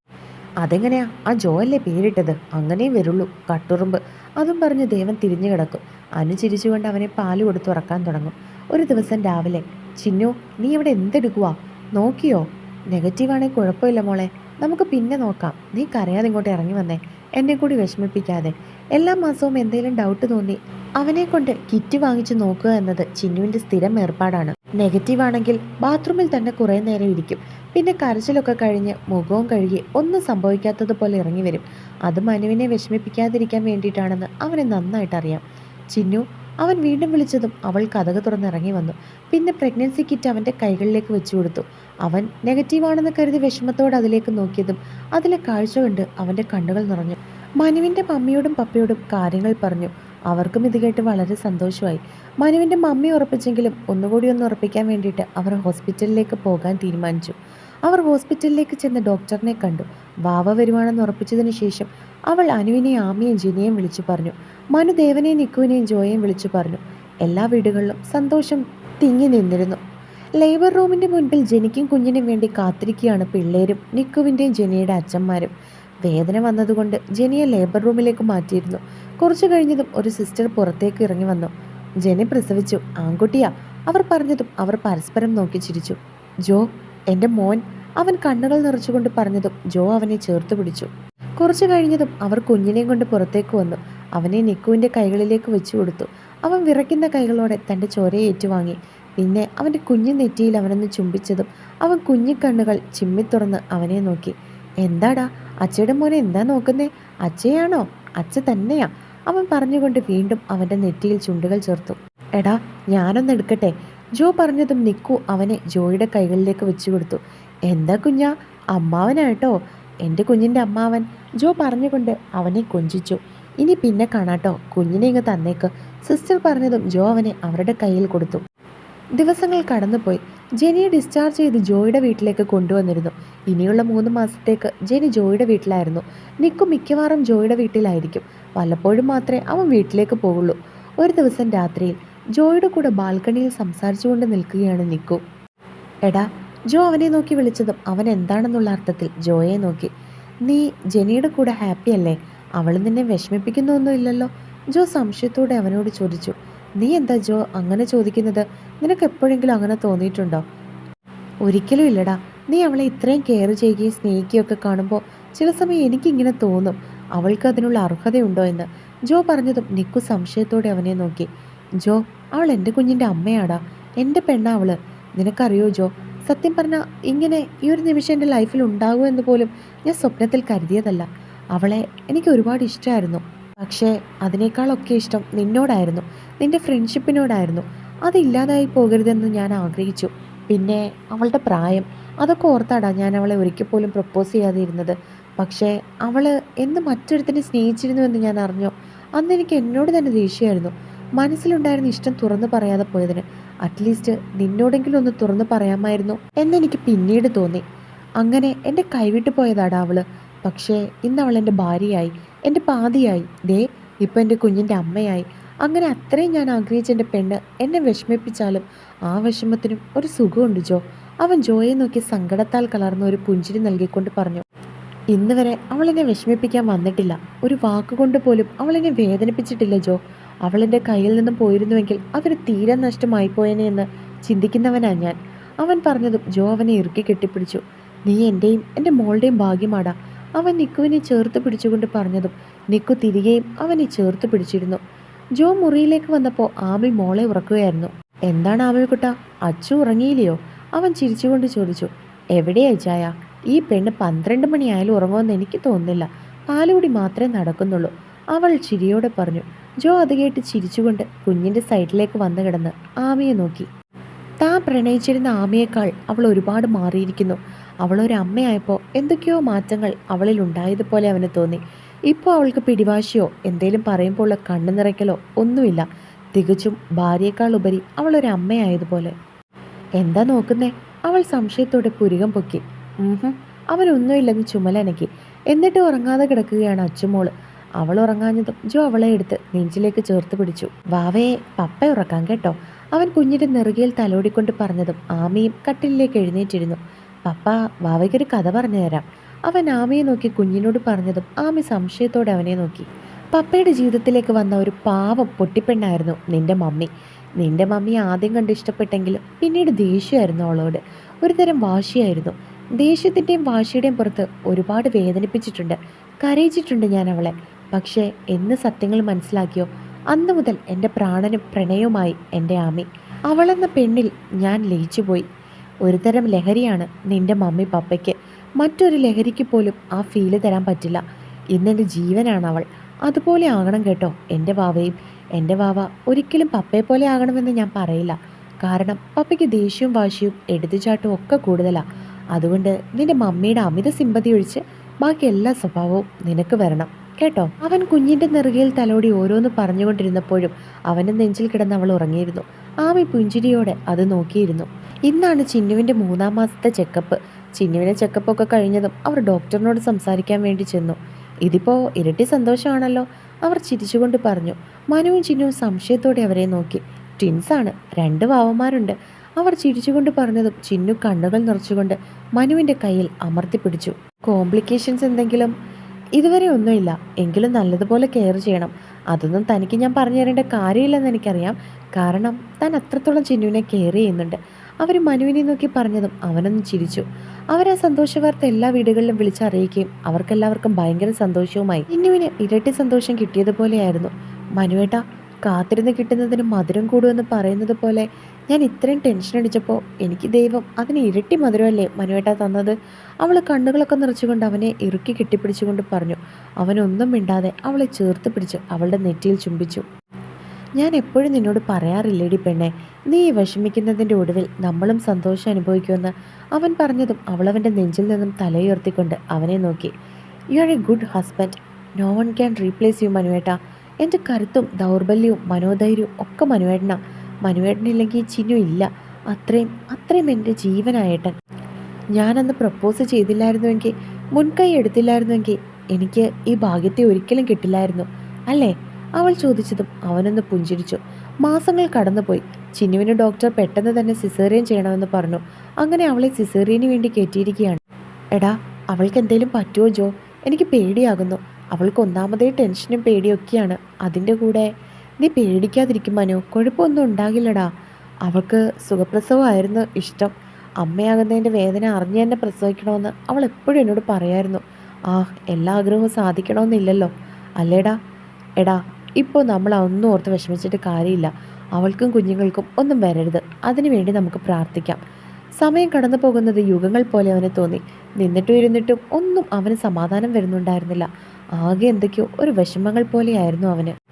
അതെങ്ങനെയാ? ആ ജോ അല്ലേ പേരിട്ടത്? അങ്ങനെയും വരുള്ളൂ കട്ടുറുമ്പ്. അതും പറഞ്ഞ് ദേവൻ തിരിഞ്ഞു കിടക്കും. അനു ചിരിച്ചുകൊണ്ട് അവനെ പാൽ കൊടുത്തുറക്കാൻ തുടങ്ങും. ഒരു ദിവസം രാവിലെ ചിന്നു നീ ഇവിടെ എന്തെടുക്കുവാ? നോക്കിയോ? നെഗറ്റീവാണെങ്കിൽ കുഴപ്പമില്ല മോളെ. നമുക്ക് പിന്നെ നോക്കാം. നീ കരയാതെ ഇങ്ങോട്ട് ഇറങ്ങി വന്നേ. എന്നെ കൂടി വിഷമിപ്പിക്കാതെ. എല്ലാ മാസവും എന്തെങ്കിലും ഡൗട്ട് തോന്നി. അവനെ കൊണ്ട് കിറ്റ് വാങ്ങിച്ചു നോക്കുക എന്നത് ചിന്നുവിന്റെ സ്ഥിരം ഏർപ്പാടാണ്. നെഗറ്റീവ് ആണെങ്കിൽ ബാത്റൂമിൽ തന്നെ കുറേ നേരം ഇരിക്കും. പിന്നെ കരച്ചിലൊക്കെ കഴിഞ്ഞ് മുഖവും കഴുകി ഒന്നും സംഭവിക്കാത്തതുപോലെ ഇറങ്ങി വരും. അത് മനുവിനെ വിഷമിപ്പിക്കാതിരിക്കാൻ വേണ്ടിയിട്ടാണെന്ന് അവന് നന്നായിട്ട് അറിയാം ചിന്നു അവൻ വീണ്ടും വിളിച്ചതും അവൾ കഥക തുറന്നിറങ്ങി വന്നു. പിന്നെ പ്രഗ്നൻസി കിറ്റ് അവന്റെ കൈകളിലേക്ക് വെച്ചു കൊടുത്തു. അവൻ നെഗറ്റീവാണെന്ന് കരുതി വിഷമത്തോടെ അതിലേക്ക് നോക്കിയതും അതിലെ കാഴ്ച കണ്ട് അവന്റെ കണ്ണുകൾ നിറഞ്ഞു. മനുവിന്റെ മമ്മിയോടും പപ്പയോടും കാര്യങ്ങൾ പറഞ്ഞു. അവർക്കും ഇത് കേട്ട് വളരെ സന്തോഷമായി. മനുവിന്റെ മമ്മി ഉറപ്പിച്ചെങ്കിലും ഒന്നുകൂടി ഒന്ന് ഉറപ്പിക്കാൻ വേണ്ടിയിട്ട് അവർ ഹോസ്പിറ്റലിലേക്ക് പോകാൻ തീരുമാനിച്ചു. അവർ ഹോസ്പിറ്റലിലേക്ക് ചെന്ന് ഡോക്ടറിനെ കണ്ടു. വാവ വരുവാണെന്ന് ഉറപ്പിച്ചതിന് ശേഷം അവൾ അനുവിനെയും ആമിയെയും ജിനിയെയും വിളിച്ചു പറഞ്ഞു. മനു ദേവനെയും നിക്കുവിനെയും ജോയെയും വിളിച്ചു പറഞ്ഞു. എല്ലാ വീടുകളിലും സന്തോഷം തിങ്ങി നിന്നിരുന്നു. ലേബർ റൂമിന്റെ മുൻപിൽ ജനിക്കും കുഞ്ഞിനും വേണ്ടി കാത്തിരിക്കുകയാണ് പിള്ളേരും നിക്കുവിന്റെയും ജെനിയുടെ അച്ഛന്മാരും. വേദന വന്നതുകൊണ്ട് ജെനിയെ ലേബർ റൂമിലേക്ക് മാറ്റിയിരുന്നു. കുറച്ചു കഴിഞ്ഞതും ഒരു സിസ്റ്റർ പുറത്തേക്ക് ഇറങ്ങി വന്നു. ജെനി പ്രസവിച്ചു. ആൺകുട്ടിയാ. അവർ പറഞ്ഞതും അവർ പരസ്പരം നോക്കി ചിരിച്ചു. ജോ എന്റെ മോൻ അവൻ കണ്ണുകൾ നിറച്ചുകൊണ്ട് പറഞ്ഞതും ജോ അവനെ ചേർത്ത് പിടിച്ചു. കുറച്ചു കഴിഞ്ഞതും അവർ കുഞ്ഞിനെയും കൊണ്ട് പുറത്തേക്ക് വന്നു. അവനെ നിക്കുവിന്റെ കൈകളിലേക്ക് വെച്ചു കൊടുത്തു. അവൻ വിറയ്ക്കുന്ന കൈകളോടെ തന്റെ ചോരയെ ഏറ്റുവാങ്ങി. പിന്നെ അവന്റെ കുഞ്ഞു നെറ്റിയിൽ അവനൊന്ന് ചുംബിച്ചതും അവൻ കുഞ്ഞിക്കണ്ണുകൾ കണ്ണുകൾ ചിമ്മിത്തുറന്ന് അവനെ നോക്കി. എന്താടാ? അച്ഛയുടെ മോനെ എന്താ നോക്കുന്നേ? അച്ഛയാണോ? അച്ഛ തന്നെയാ. അവൻ പറഞ്ഞുകൊണ്ട് വീണ്ടും അവന്റെ നെറ്റിയിൽ ചുണ്ടുകൾ ചേർത്തു. എടാ ഞാനൊന്ന് എടുക്കട്ടെ? ജോ പറഞ്ഞതും നിക്കു അവനെ ജോയുടെ കൈകളിലേക്ക് വെച്ചു കൊടുത്തു എന്താ കുഞ്ഞാ? അമ്മാവനാട്ടോ എന്റെ കുഞ്ഞിന്റെ അമ്മാവൻ. ജോ പറഞ്ഞുകൊണ്ട് അവനെ കൊഞ്ചിച്ചു. ഇനി പിന്നെ കാണാട്ടോ. കുഞ്ഞിനെ ഇങ്ങ് തന്നേക്ക്. സിസ്റ്റർ പറഞ്ഞതും ജോ അവനെ അവരുടെ കയ്യിൽ കൊടുത്തു. ദിവസങ്ങൾ കടന്നുപോയി. ജെനിയെ ഡിസ്ചാർജ് ചെയ്ത് ജോയുടെ വീട്ടിലേക്ക് കൊണ്ടുവന്നിരുന്നു. ഇനിയുള്ള മൂന്ന് മാസത്തേക്ക് ജെനി ജോയുടെ വീട്ടിലായിരുന്നു. നിക്കു മിക്കവാറും ജോയുടെ വീട്ടിലായിരിക്കും. വല്ലപ്പോഴും മാത്രമേ അവൻ വീട്ടിലേക്ക് പോകുള്ളൂ ഒരു ദിവസം രാത്രിയിൽ ജോയുടെ കൂടെ ബാൽക്കണിയിൽ സംസാരിച്ചുകൊണ്ട് നിൽക്കുകയാണ് നിക്കു. എടാ ജോ അവനെ നോക്കി വിളിച്ചതും അവൻ എന്താണെന്നുള്ള അർത്ഥത്തിൽ ജോയെ നോക്കി. നീ ജെനിയുടെ കൂടെ ഹാപ്പി അല്ലേ? അവൾ നിന്നെ വിഷമിപ്പിക്കുന്നൊന്നുമില്ലല്ലോ? ജോ സംശയത്തോടെ അവനോട് ചോദിച്ചു. നീ എന്താ ജോ അങ്ങനെ ചോദിക്കുന്നത്? നിനക്ക് എപ്പോഴെങ്കിലും അങ്ങനെ തോന്നിയിട്ടുണ്ടോ? ഒരിക്കലും ഇല്ലടാ. നീ അവളെ ഇത്രയും കെയർ ചെയ്യുകയും സ്നേഹിക്കുകയും ഒക്കെ കാണുമ്പോൾ ചില സമയം എനിക്കിങ്ങനെ തോന്നും അവൾക്ക് അതിനുള്ള അർഹതയുണ്ടോ എന്ന്. ജോ പറഞ്ഞതും നിക്കു സംശയത്തോടെ അവനെ നോക്കി. ജോ അവൾ എന്റെ കുഞ്ഞിന്റെ അമ്മയാടാ. എന്റെ പെണ്ണാ അവൾ. നിനക്കറിയോ ജോ സത്യം പറഞ്ഞാൽ ഇങ്ങനെ ഈ ഒരു നിമിഷം എന്റെ ലൈഫിൽ ഉണ്ടാകുമോ എന്ന് പോലും ഞാൻ സ്വപ്നത്തിൽ കരുതിയതല്ല. അവളെ എനിക്ക് ഒരുപാട് ഇഷ്ടമായിരുന്നു പക്ഷേ അതിനേക്കാളൊക്കെ ഇഷ്ടം നിന്നോടായിരുന്നു. നിന്റെ ഫ്രണ്ട്ഷിപ്പിനോടായിരുന്നു. അതില്ലാതായി പോകരുതെന്ന് ഞാൻ ആഗ്രഹിച്ചു. പിന്നെ അവളുടെ പ്രായം. അതൊക്കെ ഓർത്താടാ ഞാൻ അവളെ ഒരിക്കൽ പോലും പ്രപ്പോസ് ചെയ്യാതിരുന്നത്. പക്ഷേ അവൾ എന്ന് മറ്റൊരുത്തിനെ സ്നേഹിച്ചിരുന്നുവെന്ന് ഞാൻ അറിഞ്ഞു. അന്ന് എനിക്ക് എന്നോട് തന്നെ ദേഷ്യമായിരുന്നു. മനസ്സിലുണ്ടായിരുന്ന ഇഷ്ടം തുറന്നു പറയാതെ പോയതിന് അറ്റ്ലീസ്റ്റ് നിന്നോടെങ്കിലും ഒന്ന് തുറന്നു പറയാമായിരുന്നു എന്നെനിക്ക് പിന്നീട് തോന്നി. അങ്ങനെ എന്റെ കൈവിട്ടു പോയതാടാ അവൾ. പക്ഷേ ഇന്ന് അവൾ എന്റെ ഭാര്യയായി എന്റെ പാതിയായി. ദേ ഇപ്പം എന്റെ കുഞ്ഞിന്റെ അമ്മയായി. അങ്ങനെ അത്രയും ഞാൻ ആഗ്രഹിച്ച എന്റെ പെണ്ണ് എന്നെ വിഷമിപ്പിച്ചാലും ആ വിഷമത്തിനും ഒരു സുഖമുണ്ട് ജോ. അവൻ ജോയെ നോക്കി സങ്കടത്താൽ കലർന്ന ഒരു പുഞ്ചിരി നൽകിക്കൊണ്ട് പറഞ്ഞു ഇന്ന് വരെ അവൾ എന്നെ വിഷമിപ്പിക്കാൻ വന്നിട്ടില്ല. ഒരു വാക്കുകൊണ്ട് പോലും അവൾ എന്നെ വേദനിപ്പിച്ചിട്ടില്ല ജോ. അവൾ എന്റെ കയ്യിൽ നിന്നും പോയിരുന്നുവെങ്കിൽ അതൊരു തീരെ നഷ്ടമായി പോയേനെ എന്ന് ചിന്തിക്കുന്നവനാ ഞാൻ. അവൻ പറഞ്ഞതും ജോ അവനെ ഇറുക്കി കെട്ടിപ്പിടിച്ചു. നീ എന്റെയും എന്റെ മോളുടെയും ഭാഗ്യമാടാ അവൻ നിക്കുവിനെ ചേർത്ത് പിടിച്ചുകൊണ്ട് പറഞ്ഞതും നിക്കു തിരികെയും അവനെ ചേർത്ത് പിടിച്ചിരുന്നു. ജോ മുറിയിലേക്ക് വന്നപ്പോൾ ആമി മോളെ ഉറക്കുകയായിരുന്നു. എന്താണ് ആമിൾ കുട്ട? അച്ചു ഉറങ്ങിയില്ലയോ? അവൻ ചിരിച്ചുകൊണ്ട് ചോദിച്ചു. എവിടെയാ ചായ? ഈ പെണ്ണ് പന്ത്രണ്ട് മണിയായാലും ഉറങ്ങുമെന്ന് എനിക്ക് തോന്നുന്നില്ല. പാലുകൂടി മാത്രമേ നടക്കുന്നുള്ളൂ അവൾ ചിരിയോടെ പറഞ്ഞു. ജോ അത് കേട്ട് ചിരിച്ചുകൊണ്ട് കുഞ്ഞിന്റെ സൈഡിലേക്ക് വന്നു കിടന്ന് ആമയെ നോക്കി. താൻ പ്രണയിച്ചിരുന്ന ആമയേക്കാൾ അവൾ ഒരുപാട് മാറിയിരിക്കുന്നു. അമ്മയായപ്പോൾ എന്തൊക്കെയോ മാറ്റങ്ങൾ അവളിൽ ഉണ്ടായതുപോലെ അവന് തോന്നി. ഇപ്പോൾ അവൾക്ക് പിടിവാശിയോ എന്തേലും പറയുമ്പോൾ ഉള്ള കണ്ണു നിറയ്ക്കലോ ഒന്നുമില്ല. തികച്ചും ഭാര്യയേക്കാൾ ഉപരി അമ്മയായതുപോലെ. എന്താ നോക്കുന്നേ? അവൾ സംശയത്തോടെ പുരുകം പൊക്കി. അവനൊന്നുമില്ലെന്ന് ചുമലനക്കി. എന്നിട്ട് ഉറങ്ങാതെ കിടക്കുകയാണ് അച്ചുമോൾ അവൾ ഉറങ്ങാഞ്ഞതും ജോ അവളെ എടുത്ത് നെഞ്ചിലേക്ക് ചേർത്ത് പിടിച്ചു. വാവയെ പപ്പ ഉറക്കാൻ കേട്ടോ. അവൻ കുഞ്ഞിന്റെ നെറുകയിൽ തലോടിക്കൊണ്ട് പറഞ്ഞതും ആമയും കട്ടിലിലേക്ക് എഴുന്നേറ്റിരുന്നു. പപ്പ വാവയ്ക്കൊരു കഥ പറഞ്ഞു തരാം. അവൻ ആമയെ നോക്കി കുഞ്ഞിനോട് പറഞ്ഞതും ആമി സംശയത്തോടെ അവനെ നോക്കി. പപ്പയുടെ ജീവിതത്തിലേക്ക് വന്ന ഒരു പാവം പൊട്ടിപ്പെണ്ണായിരുന്നു നിന്റെ മമ്മി. നിന്റെ മമ്മി ആദ്യം കണ്ട് ഇഷ്ടപ്പെട്ടെങ്കിലും പിന്നീട് ദേഷ്യമായിരുന്നു അവളോട്. ഒരുതരം വാശിയായിരുന്നു. ദേഷ്യത്തിന്റെയും വാശിയുടെയും പുറത്ത് ഒരുപാട് വേദനിപ്പിച്ചിട്ടുണ്ട്. കരയിച്ചിട്ടുണ്ട് ഞാൻ അവളെ. പക്ഷേ എന്ന് സത്യങ്ങൾ മനസ്സിലാക്കിയോ? അന്ന് മുതൽ എന്റെ പ്രാണനും പ്രണയവുമായി എന്റെ ആമി. അവളെന്ന പെണ്ണിൽ ഞാൻ ലയിച്ചുപോയി. ഒരുതരം ലഹരിയാണ് നിന്റെ മമ്മി പപ്പയ്ക്ക്. മറ്റൊരു ലഹരിക്ക് പോലും ആ ഫീൽ തരാൻ പറ്റില്ല. ഇന്നെന്റെ ജീവനാണ് അവൾ. അതുപോലെ ആകണം കേട്ടോ എന്റെ വാവയും. എന്റെ വാവ ഒരിക്കലും പപ്പയെ പോലെ ആകണമെന്ന് ഞാൻ പറയില്ല. കാരണം പപ്പയ്ക്ക് ദേഷ്യവും വാശിയും എടുത്തുചാട്ടും ഒക്കെ കൂടുതലാണ് അതുകൊണ്ട് നിന്റെ മമ്മിയുടെ അമിത സിമ്പതി ഒഴിച്ച് ബാക്കി എല്ലാ സ്വഭാവവും നിനക്ക് വരണം. കേട്ടോ. അവൻ കുഞ്ഞിന്റെ നെറുകയിൽ തലോടി ഓരോന്ന് പറഞ്ഞുകൊണ്ടിരുന്നപ്പോഴും അവന്റെ നെഞ്ചിൽ കിടന്ന് അവൾ ഉറങ്ങിയിരുന്നു. ആമി പുഞ്ചിരിയോടെ അത് നോക്കിയിരുന്നു. ഇന്നാണ് ചിന്നുവിന്റെ മൂന്നാം മാസത്തെ ചെക്കപ്പ്. ചിന്നുവിനെ ചെക്കപ്പൊക്കെ കഴിഞ്ഞതും അവർ ഡോക്ടറിനോട് സംസാരിക്കാൻ വേണ്ടി ചെന്നു. ഇതിപ്പോ ഇരട്ടി സന്തോഷമാണല്ലോ. അവർ ചിരിച്ചുകൊണ്ട് പറഞ്ഞു. മനുവും ചിന്നുവും സംശയത്തോടെ അവരെ നോക്കി. ട്വിൻസ് ആണ് രണ്ട് വാവന്മാരുണ്ട്. അവർ ചിരിച്ചുകൊണ്ട് പറഞ്ഞതും ചിന്നു കണ്ണുകൾ നിറച്ചുകൊണ്ട് മനുവിന്റെ കയ്യിൽ അമർത്തിപ്പിടിച്ചു കോംപ്ലിക്കേഷൻസ് എന്തെങ്കിലും? ഇതുവരെ ഒന്നുമില്ല. എങ്കിലും നല്ലതുപോലെ കെയർ ചെയ്യണം. അതൊന്നും തനിക്ക് ഞാൻ പറഞ്ഞു തരേണ്ട കാര്യമില്ലെന്ന് എനിക്കറിയാം. കാരണം താൻ അത്രത്തോളം ചിന്നുവിനെ കെയർ ചെയ്യുന്നുണ്ട്. അവർ മനുവിനെ നോക്കി പറഞ്ഞതും അവനൊന്ന് ചിരിച്ചു. അവരാ സന്തോഷവാർത്ത സന്തോഷ വാർത്ത എല്ലാ വീടുകളിലും വിളിച്ചറിയിക്കുകയും അവർക്കെല്ലാവർക്കും ഭയങ്കര സന്തോഷവുമായി. ചിന്നുവിന് ഇരട്ടി സന്തോഷം കിട്ടിയതുപോലെയായിരുന്നു. മനുവേട്ട കാത്തിരുന്ന് കിട്ടുന്നതിന് മധുരം കൂടുമെന്ന് പറയുന്നത് പോലെ ഞാൻ ഇത്രയും ടെൻഷൻ അടിച്ചപ്പോൾ എനിക്ക് ദൈവം അതിന് ഇരട്ടി മധുരമല്ലേ മനുവേട്ട തന്നത്? അവൾ കണ്ണുകളൊക്കെ നിറച്ചുകൊണ്ട് അവനെ ഇറുക്കി കെട്ടിപ്പിടിച്ചുകൊണ്ട് പറഞ്ഞു. അവനൊന്നും മിണ്ടാതെ അവളെ ചേർത്ത് പിടിച്ച് അവളുടെ നെറ്റിയിൽ ചുംബിച്ചു. ഞാൻ എപ്പോഴും നിന്നോട് പറയാറില്ലേടി പെണ്ണെ നീ വിഷമിക്കുന്നതിന്റെ ഒടുവിൽ നമ്മളും സന്തോഷം അനുഭവിക്കുമെന്ന്. അവൻ പറഞ്ഞതും അവളവന്റെ നെഞ്ചിൽ നിന്നും തലയുയർത്തിക്കൊണ്ട് അവനെ നോക്കി. You are a good husband no one can replace you മനുവേട്ട. എന്റെ കരുത്തും ദൗർബല്യവും മനോധൈര്യവും ഒക്കെ മനുവേട്ടനാ. മനുവേട്ടനില്ലെങ്കിൽ ചിന്നു ഇല്ല. അത്രയും അത്രയും എന്റെ ജീവനായേട്ടൻ. ഞാനന്ന് പ്രപ്പോസ് ചെയ്തില്ലായിരുന്നുവെങ്കിൽ മുൻകൈ എടുത്തില്ലായിരുന്നുവെങ്കിൽ എനിക്ക് ഈ ഭാഗ്യത്തെ ഒരിക്കലും കിട്ടില്ലായിരുന്നു. അല്ലേ? അവൾ ചോദിച്ചതും അവനൊന്ന് പുഞ്ചിരിച്ചു. മാസങ്ങൾ കടന്നുപോയി. ചിന്നുവിന് ഡോക്ടർ പെട്ടെന്ന് തന്നെ സിസേറിയൻ ചെയ്യണമെന്ന് പറഞ്ഞു. അങ്ങനെ അവളെ സിസേറിയന് വേണ്ടി കയറ്റിയിരിക്കുകയാണ്. എടാ അവൾക്ക് എന്തേലും പറ്റുമോ ജോ? എനിക്ക് പേടിയാകുന്നു. അവൾക്ക് ഒന്നാമതേ ടെൻഷനും പേടിയൊക്കെയാണ് അതിന്റെ കൂടെ നീ പേടിക്കാതിരിക്കും മനു. കുഴപ്പമൊന്നും ഉണ്ടാകില്ലടാ. അവൾക്ക് സുഖപ്രസവമായിരുന്നു ഇഷ്ടം. അമ്മയാകുന്നതിന്റെ വേദന അറിഞ്ഞ് തന്നെ പ്രസവിക്കണമെന്ന് അവൾ എപ്പോഴും എന്നോട് പറയായിരുന്നു. ആ എല്ലാ ആഗ്രഹവും സാധിക്കണമെന്നില്ലല്ലോ. അല്ലേടാ? എടാ ഇപ്പോൾ നമ്മൾ ഒന്നും ഓർത്ത് വിഷമിച്ചിട്ട് കാര്യമില്ല. അവൾക്കും കുഞ്ഞുങ്ങൾക്കും ഒന്നും വരരുത്. അതിനുവേണ്ടി നമുക്ക് പ്രാർത്ഥിക്കാം. സമയം കടന്നു പോകുന്നത് യുഗങ്ങൾ പോലെ അവന് തോന്നി. നിന്നിട്ടും ഇരുന്നിട്ടും ഒന്നും അവന് സമാധാനം വരുന്നുണ്ടായിരുന്നില്ല. ആകെ എന്തൊക്കെയോ ഒരു വിഷമങ്ങൾ പോലെയായിരുന്നു അവന്.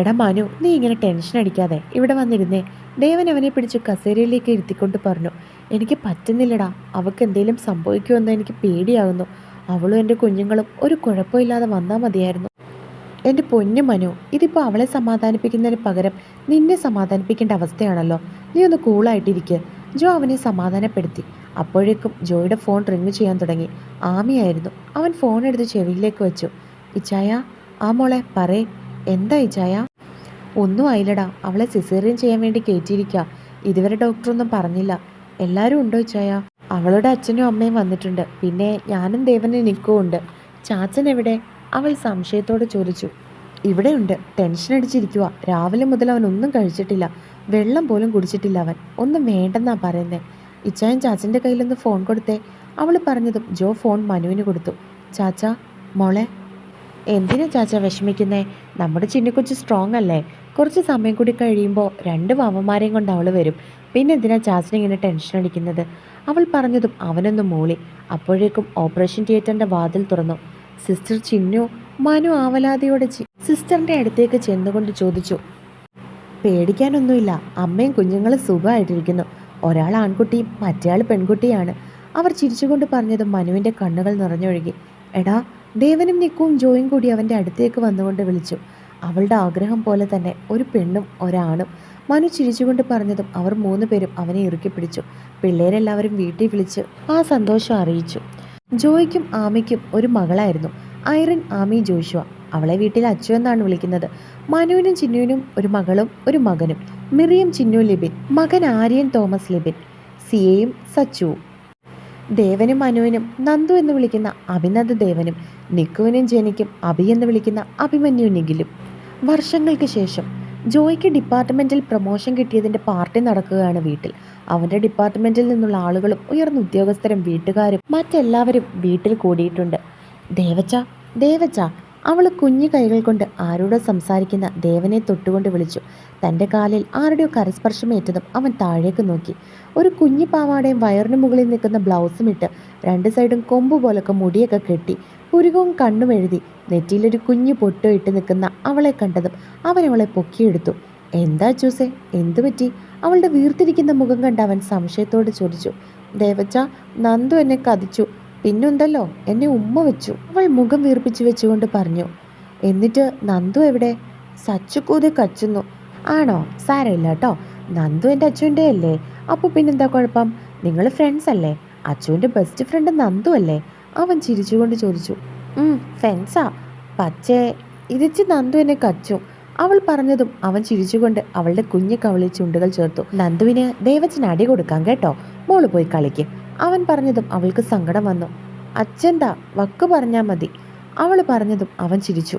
എടാ മനു നീ ഇങ്ങനെ ടെൻഷൻ അടിക്കാതെ ഇവിടെ വന്നിരുന്നേ. ദേവൻ അവനെ പിടിച്ച് കസേരയിലേക്ക് ഇരുത്തിക്കൊണ്ട് പറഞ്ഞു എനിക്ക് പറ്റുന്നില്ലടാ അവൾക്ക് എന്തെങ്കിലും സംഭവിക്കുമെന്ന് എനിക്ക് പേടിയാകുന്നു അവളും എന്റെ കുഞ്ഞുങ്ങളും ഒരു കുഴപ്പമില്ലാതെ വന്നാൽ മതിയായിരുന്നു. എന്റെ പൊന്നു മനു ഇതിപ്പോൾ അവളെ സമാധാനിപ്പിക്കുന്നതിന് പകരം നിന്നെ സമാധാനിപ്പിക്കേണ്ട അവസ്ഥയാണല്ലോ. നീ ഒന്ന് കൂളായിട്ടിരിക്കുക ജോ അവനെ സമാധാനപ്പെടുത്തി. അപ്പോഴേക്കും ജോയുടെ ഫോൺ റിങ് ചെയ്യാൻ തുടങ്ങി. ആമിയായിരുന്നു അവൻ ഫോൺ എടുത്ത് ചെവിയിലേക്ക് വെച്ചു. ഇച്ചായ ആ മോളെ പറയേ. എന്താ ഇച്ചായ? ഒന്നും ആയില്ലടാ. അവളെ സിസേറിയൻ ചെയ്യാൻ വേണ്ടി കയറ്റിയിരിക്കുക ഇതുവരെ ഡോക്ടറൊന്നും പറഞ്ഞില്ല. എല്ലാവരും ഉണ്ടോ ചായ അവളുടെ അച്ഛനും അമ്മയും വന്നിട്ടുണ്ട്. പിന്നെ ഞാനും ദേവനും നിൽക്കും ഉണ്ട്. ചാച്ചൻ എവിടെ? അവൾ സംശയത്തോടെ ചോദിച്ചു. ഇവിടെയുണ്ട് ടെൻഷൻ അടിച്ചിരിക്കുക രാവിലെ മുതൽ അവൻ ഒന്നും കഴിച്ചിട്ടില്ല. വെള്ളം പോലും കുടിച്ചിട്ടില്ല അവൻ. ഒന്നും വേണ്ടെന്നാ പറയുന്നേ. ഇച്ചായൻ ചാച്ചന്റെ കയ്യിലൊന്ന് ഫോൺ കൊടുത്തേ. അവൾ പറഞ്ഞതും ജോ ഫോൺ മനുവിന് കൊടുത്തു. ചാച്ച മോളെ. എന്തിനാ ചാച്ച വിഷമിക്കുന്നേ? നമ്മുടെ ചിന്നിക്കൊച്ച് സ്ട്രോങ് അല്ലേ? കുറച്ച് സമയം കൂടി കഴിയുമ്പോൾ രണ്ട് മാമന്മാരെയും കൊണ്ട് അവൾ വരും. പിന്നെ എന്തിനാ ചാച്ചനെ ഇങ്ങനെ ടെൻഷൻ അടിക്കുന്നത്? അവൾ പറഞ്ഞതും അവനൊന്ന് മൂളി. അപ്പോഴേക്കും ഓപ്പറേഷൻ തിയേറ്ററിന്റെ വാതിൽ തുറന്നു. സിസ്റ്റർ ചിന്നു മനു ആവലാതിയോടെ സിസ്റ്ററിന്റെ അടുത്തേക്ക് ചെന്നുകൊണ്ട് ചോദിച്ചു പേടിക്കാനൊന്നുമില്ല. അമ്മയും കുഞ്ഞുങ്ങളും സുഖമായിട്ടിരിക്കുന്നു. ഒരാൾ ആൺകുട്ടിയും മറ്റേയാൾ പെൺകുട്ടിയാണ്. അവർ ചിരിച്ചുകൊണ്ട് പറഞ്ഞത് മനുവിന്റെ കണ്ണുകൾ നിറഞ്ഞൊഴുകി. എടാ ദേവനും നിക്കുവും ജോയും കൂടി അവന്റെ അടുത്തേക്ക് വന്നുകൊണ്ട് വിളിച്ചു. അവളുടെ ആഗ്രഹം പോലെ തന്നെ ഒരു പെണ്ണും ഒരാണും. മനു ചിരിച്ചുകൊണ്ട് പറഞ്ഞതും അവർ മൂന്ന് പേരും അവനെ ഇറുക്കി പിടിച്ചു. പിള്ളേരെല്ലാവരും വീട്ടിൽ വിളിച്ച് ആ സന്തോഷം അറിയിച്ചു. ജോയിക്കും ആമയ്ക്കും ഒരു മകളായിരുന്നു. Irene Amy Joshua. അവളെ വീട്ടിൽ അച്ചു എന്നാണ് വിളിക്കുന്നത്. മനുവിനും ചിന്നുവിനും ഒരു മകളും ഒരു മകനും. മിറിയും ചിന്നു ലിബിൻ. മകൻ ആര്യൻ തോമസ് ലിബിൻ. സിയയും സച്ചുവും. ദേവനും മനുവിനും നന്ദു എന്ന് വിളിക്കുന്ന അഭിനന്ദ ദേവനും നിക്കുവിനും ജനിക്കും അഭി എന്ന് വിളിക്കുന്ന അഭിമന്യു നിഖിലും. വർഷങ്ങൾക്ക് ശേഷം ജോയ്ക്ക് ഡിപ്പാർട്ട്മെന്റിൽ പ്രൊമോഷൻ കിട്ടിയതിന്റെ പാർട്ടി നടക്കുകയാണ് വീട്ടിൽ. അവന്റെ ഡിപ്പാർട്ട്മെന്റിൽ നിന്നുള്ള ആളുകളും ഉയർന്ന ഉദ്യോഗസ്ഥരും വീട്ടുകാരും മറ്റെല്ലാവരും വീട്ടിൽ കൂടിയിട്ടുണ്ട്. ദേവച്ച ദേവച്ച അവൾ കുഞ്ഞു കൈകൾ കൊണ്ട് ആരോടോ സംസാരിക്കുന്ന ദേവനെ തൊട്ടുകൊണ്ട് വിളിച്ചു. തന്റെ കാലിൽ ആരുടെയോ കരസ്പർശമേറ്റതും അവൻ താഴേക്ക് നോക്കി. ഒരു കുഞ്ഞു പാവാടയും വയറിന് മുകളിൽ നിൽക്കുന്ന ബ്ലൗസും ഇട്ട് രണ്ട് സൈഡും കൊമ്പ് പോലൊക്കെ മുടിയൊക്കെ കെട്ടി പുരുകവും കണ്ണും എഴുതി നെറ്റിയിലൊരു കുഞ്ഞു പൊട്ടോ ഇട്ട് നിൽക്കുന്ന അവളെ കണ്ടതും അവനവളെ പൊക്കിയെടുത്തു. എന്താ ചൂസേ എന്തു പറ്റി? അവളുടെ വീർത്തിരിക്കുന്ന മുഖം കണ്ട് അവൻ സംശയത്തോട് ചോദിച്ചു. ദേവച്ച നന്ദു എന്നെ കതിച്ചു പിന്നുണ്ടല്ലോ എന്നെ ഉമ്മ വെച്ചു. അവൾ മുഖം വീർപ്പിച്ചു വെച്ചുകൊണ്ട് പറഞ്ഞു. എന്നിട്ട് നന്ദു എവിടെ? സച്ചുക്കൂതി കച്ചുന്നു. ആണോ? സാരമില്ല കേട്ടോ. നന്ദു എന്റെ അച്ഛന്റെ അല്ലേ അപ്പോൾ പിന്നെന്താ കുഴപ്പം? നിങ്ങൾ ഫ്രണ്ട്സ് അല്ലേ? അച്ചുവിന്റെ ബെസ്റ്റ് ഫ്രണ്ട് നന്ദു അല്ലേ? അവൻ ചിരിച്ചുകൊണ്ട് ചോദിച്ചു "ഉം, ഫെൻസാ പക്ഷേ ഇതിച്ച് നന്ദു എന്നെ കച്ചു അവൾ പറഞ്ഞതും അവൻ ചിരിച്ചുകൊണ്ട് അവളുടെ കുഞ്ഞു കവളിൽ ചുണ്ടുകൾ ചേർത്തു. നന്ദുവിന് ദേവച്ചൻ അടി കൊടുക്കാം കേട്ടോ. മോൾ പോയി കളിക്ക്. അവൻ പറഞ്ഞതും അവൾക്ക് സങ്കടം വന്നു. അച്ഛന്താ വക്ക് പറഞ്ഞാൽ മതി. അവൾ പറഞ്ഞതും അവൻ ചിരിച്ചു.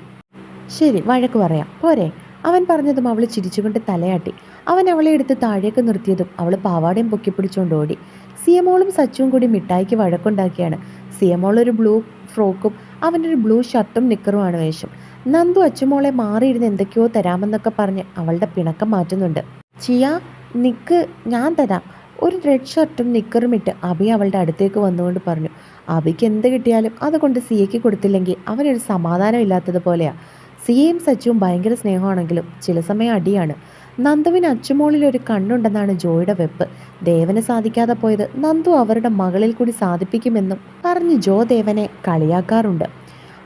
ശരി വഴക്ക് പറയാം. പോരെ. അവൻ പറഞ്ഞതും അവൾ ചിരിച്ചുകൊണ്ട് തലയാട്ടി. അവൻ അവളെ എടുത്ത് താഴേക്ക് നിർത്തിയതും അവൾ പാവാടയും പൊക്കിപ്പിടിച്ചുകൊണ്ട് ഓടി. സിയമോളും സച്ചുവും കൂടി മിഠായിക്ക് വഴക്കുണ്ടാക്കിയാണ്. സിയമോൾ ഒരു ബ്ലൂ ഫ്രോക്കും അവനൊരു ബ്ലൂ ഷർട്ടും നിക്കറുമാണ് വേഷം. നന്ദു അച്ചുമോളെ മാറിയിരുന്ന് എന്തൊക്കെയോ തരാമെന്നൊക്കെ പറഞ്ഞ് അവളുടെ പിണക്കം മാറ്റുന്നുണ്ട്. ചിയ നിക്ക് ഞാൻ തരാം. ഒരു റെഡ് ഷർട്ടും നിക്കറും ഇട്ട് അബി അവളുടെ അടുത്തേക്ക് വന്നുകൊണ്ട് പറഞ്ഞു അബിക്ക് എന്ത് കിട്ടിയാലും അതുകൊണ്ട് സിയയ്ക്ക് കൊടുത്തില്ലെങ്കിൽ അവനൊരു സമാധാനം ഇല്ലാത്തതുപോലെയാണ് സിയയും സച്ചുവും ഭയങ്കര സ്നേഹമാണെങ്കിലും ചില സമയം അടിയാണ്. നന്ദുവിന് അച്ചുമോളിൽ ഒരു കണ്ണുണ്ടെന്നാണ് ജോയുടെ വെപ്പ്. ദേവന് സാധിക്കാതെ പോയത് നന്ദു അവരുടെ മകളിൽ കൂടി സാധിപ്പിക്കുമെന്നും പറഞ്ഞ് ജോ ദേവനെ കളിയാക്കാറുണ്ട്.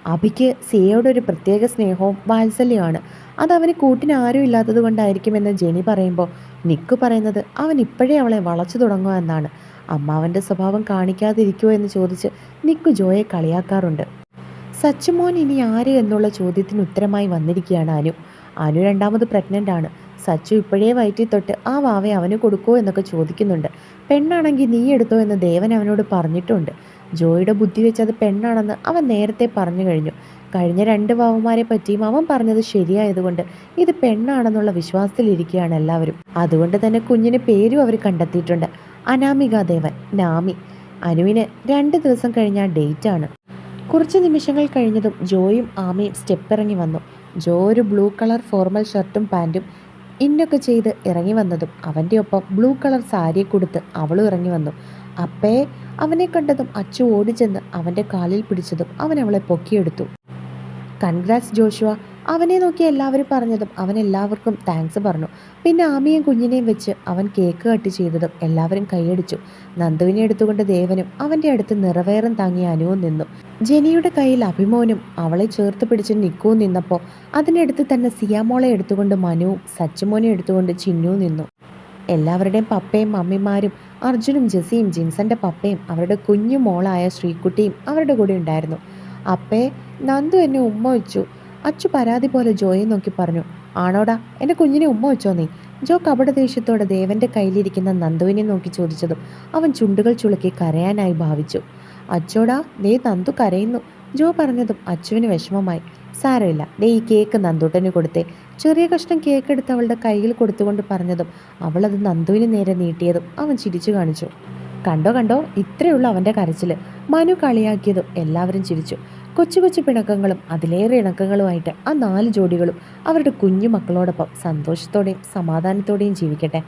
അഭിക്ക് സിയയോട് ഒരു പ്രത്യേക സ്നേഹവും വാത്സല്യമാണ് അത് അവന് കൂട്ടിന് ആരും ഇല്ലാത്തത് കൊണ്ടായിരിക്കുമെന്ന് ജെനി പറയുമ്പോൾ നിക്ക് പറയുന്നത് അവൻ ഇപ്പോഴേ അവളെ വളച്ചു തുടങ്ങുക എന്നാണ്. അമ്മാവന്റെ സ്വഭാവം കാണിക്കാതിരിക്കുമോ എന്ന് ചോദിച്ച് നിക്കു ജോയെ കളിയാക്കാറുണ്ട്. സച്ചുമോൻ ഇനി ആര് എന്നുള്ള ചോദ്യത്തിന് ഉത്തരമായി വന്നിരിക്കുകയാണ് അനു. അനു രണ്ടാമത് പ്രഗ്നന്റ് ആണ്. സച്ചു ഇപ്പോഴേ വയറ്റിൽ തൊട്ട് ആ വാവയെ അവന് കൊടുക്കോ എന്നൊക്കെ ചോദിക്കുന്നുണ്ട്. പെണ്ണാണെങ്കിൽ നീ എടുത്തോ എന്ന് ദേവൻ അവനോട് പറഞ്ഞിട്ടുണ്ട്. ജോയിയുടെ ബുദ്ധി വെച്ച് അത് പെണ്ണാണെന്ന് അവൻ നേരത്തെ പറഞ്ഞു കഴിഞ്ഞു. കഴിഞ്ഞ രണ്ട് വാവന്മാരെ പറ്റിയും അവൻ പറഞ്ഞത് ശരിയായതുകൊണ്ട് ഇത് പെണ്ണാണെന്നുള്ള വിശ്വാസത്തിലിരിക്കുകയാണ് എല്ലാവരും. അതുകൊണ്ട് തന്നെ കുഞ്ഞിന് പേരും അവർ കണ്ടെത്തിയിട്ടുണ്ട്. അനാമിക ദേവൻ നാമി. അനുവിന് രണ്ട് ദിവസം കഴിഞ്ഞ ഡേറ്റ് ആണ് കുറച്ച് നിമിഷങ്ങൾ കഴിഞ്ഞതും ജോയും ആമയും സ്റ്റെപ്പ് ഇറങ്ങി വന്നു. ജോ ഒരു ബ്ലൂ കളർ ഫോർമൽ ഷർട്ടും പാന്റും ഇന്നൊക്കെ ചെയ്ത് ഇറങ്ങി വന്നതും അവന്റെ ഒപ്പം ബ്ലൂ കളർ സാരി കൊടുത്ത് അവളും ഇറങ്ങി വന്നു. അപ്പേ അവനെ കണ്ടതും അച്ചു ഓടി ഓടിച്ചെന്ന് അവന്റെ കാലിൽ പിടിച്ചതും അവൻ അവളെ പൊക്കിയെടുത്തു. Congrats Joshua. അവനെ നോക്കി എല്ലാവരും പറഞ്ഞതും അവൻ എല്ലാവർക്കും താങ്ക്സ് പറഞ്ഞു. പിന്നെ ആമിയും കുഞ്ഞിനെയും വെച്ച് അവൻ കേക്ക് കട്ട് ചെയ്തതും എല്ലാവരും കൈയടിച്ചു. നന്ദുവിനെ എടുത്തുകൊണ്ട് ദേവനും അവന്റെ അടുത്ത് നിറവേറും താങ്ങിയ അനുവും നിന്നു. ജെനിയുടെ കയ്യിൽ അഭിമോനും അവളെ ചേർത്ത് പിടിച്ച് നിൽക്കുവും നിന്നപ്പോൾ അതിനടുത്ത് തന്നെ സിയാമോളെ എടുത്തുകൊണ്ട് മനുവും സച്ചുമോനെ എടുത്തുകൊണ്ട് ചിന്നുവും നിന്നു. എല്ലാവരുടെയും പപ്പയും മമ്മിമാരും അർജുനും ജെസിയും ജിൻസന്റെ പപ്പയും അവരുടെ കുഞ്ഞു മോളായ ശ്രീകുട്ടിയും അവരുടെ കൂടെ ഉണ്ടായിരുന്നു. അപ്പേ നന്ദു എന്നെ ഉമ്മ വെച്ചു. അച്ചു പരാതി പോലെ ജോയെ നോക്കി പറഞ്ഞു. ആണോടാ? എന്റെ കുഞ്ഞിനെ ഉമ്മ വെച്ചോ നീ. ജോ കപട ദേഷ്യത്തോടെ ദേവന്റെ കയ്യിലിരിക്കുന്ന നന്ദുവിനെ നോക്കി ചോദിച്ചതും അവൻ ചുണ്ടുകൾ ചുളുക്കി കരയാനായി ഭാവിച്ചു. അച്ചോടാ ദേ നന്ദു കരയുന്നു. ജോ പറഞ്ഞതും അച്ചുവിന് വിഷമമായി. സാരമില്ല ദേ ഈ കേക്ക് നന്ദൂട്ടന് കൊടുത്തേ. ചെറിയ കഷ്ണം കേക്ക് എടുത്ത് അവളുടെ കയ്യിൽ കൊടുത്തുകൊണ്ട് പറഞ്ഞതും അവളത് നന്ദുവിന് നേരെ നീട്ടിയതും അവൻ ചിരിച്ചു കാണിച്ചു. കണ്ടോ കണ്ടോ ഇത്രയുള്ള അവന്റെ കരച്ചിൽ മനു കളിയാക്കിയതും എല്ലാവരും ചിരിച്ചു. കൊച്ചു കൊച്ചു പിണക്കങ്ങളും അതിലേറെ ഇണക്കങ്ങളുമായിട്ട് ആ നാല് ജോഡികളും അവരുടെ കുഞ്ഞു മക്കളോടൊപ്പം സന്തോഷത്തോടെയും സമാധാനത്തോടെയും ജീവിക്കട്ടെ.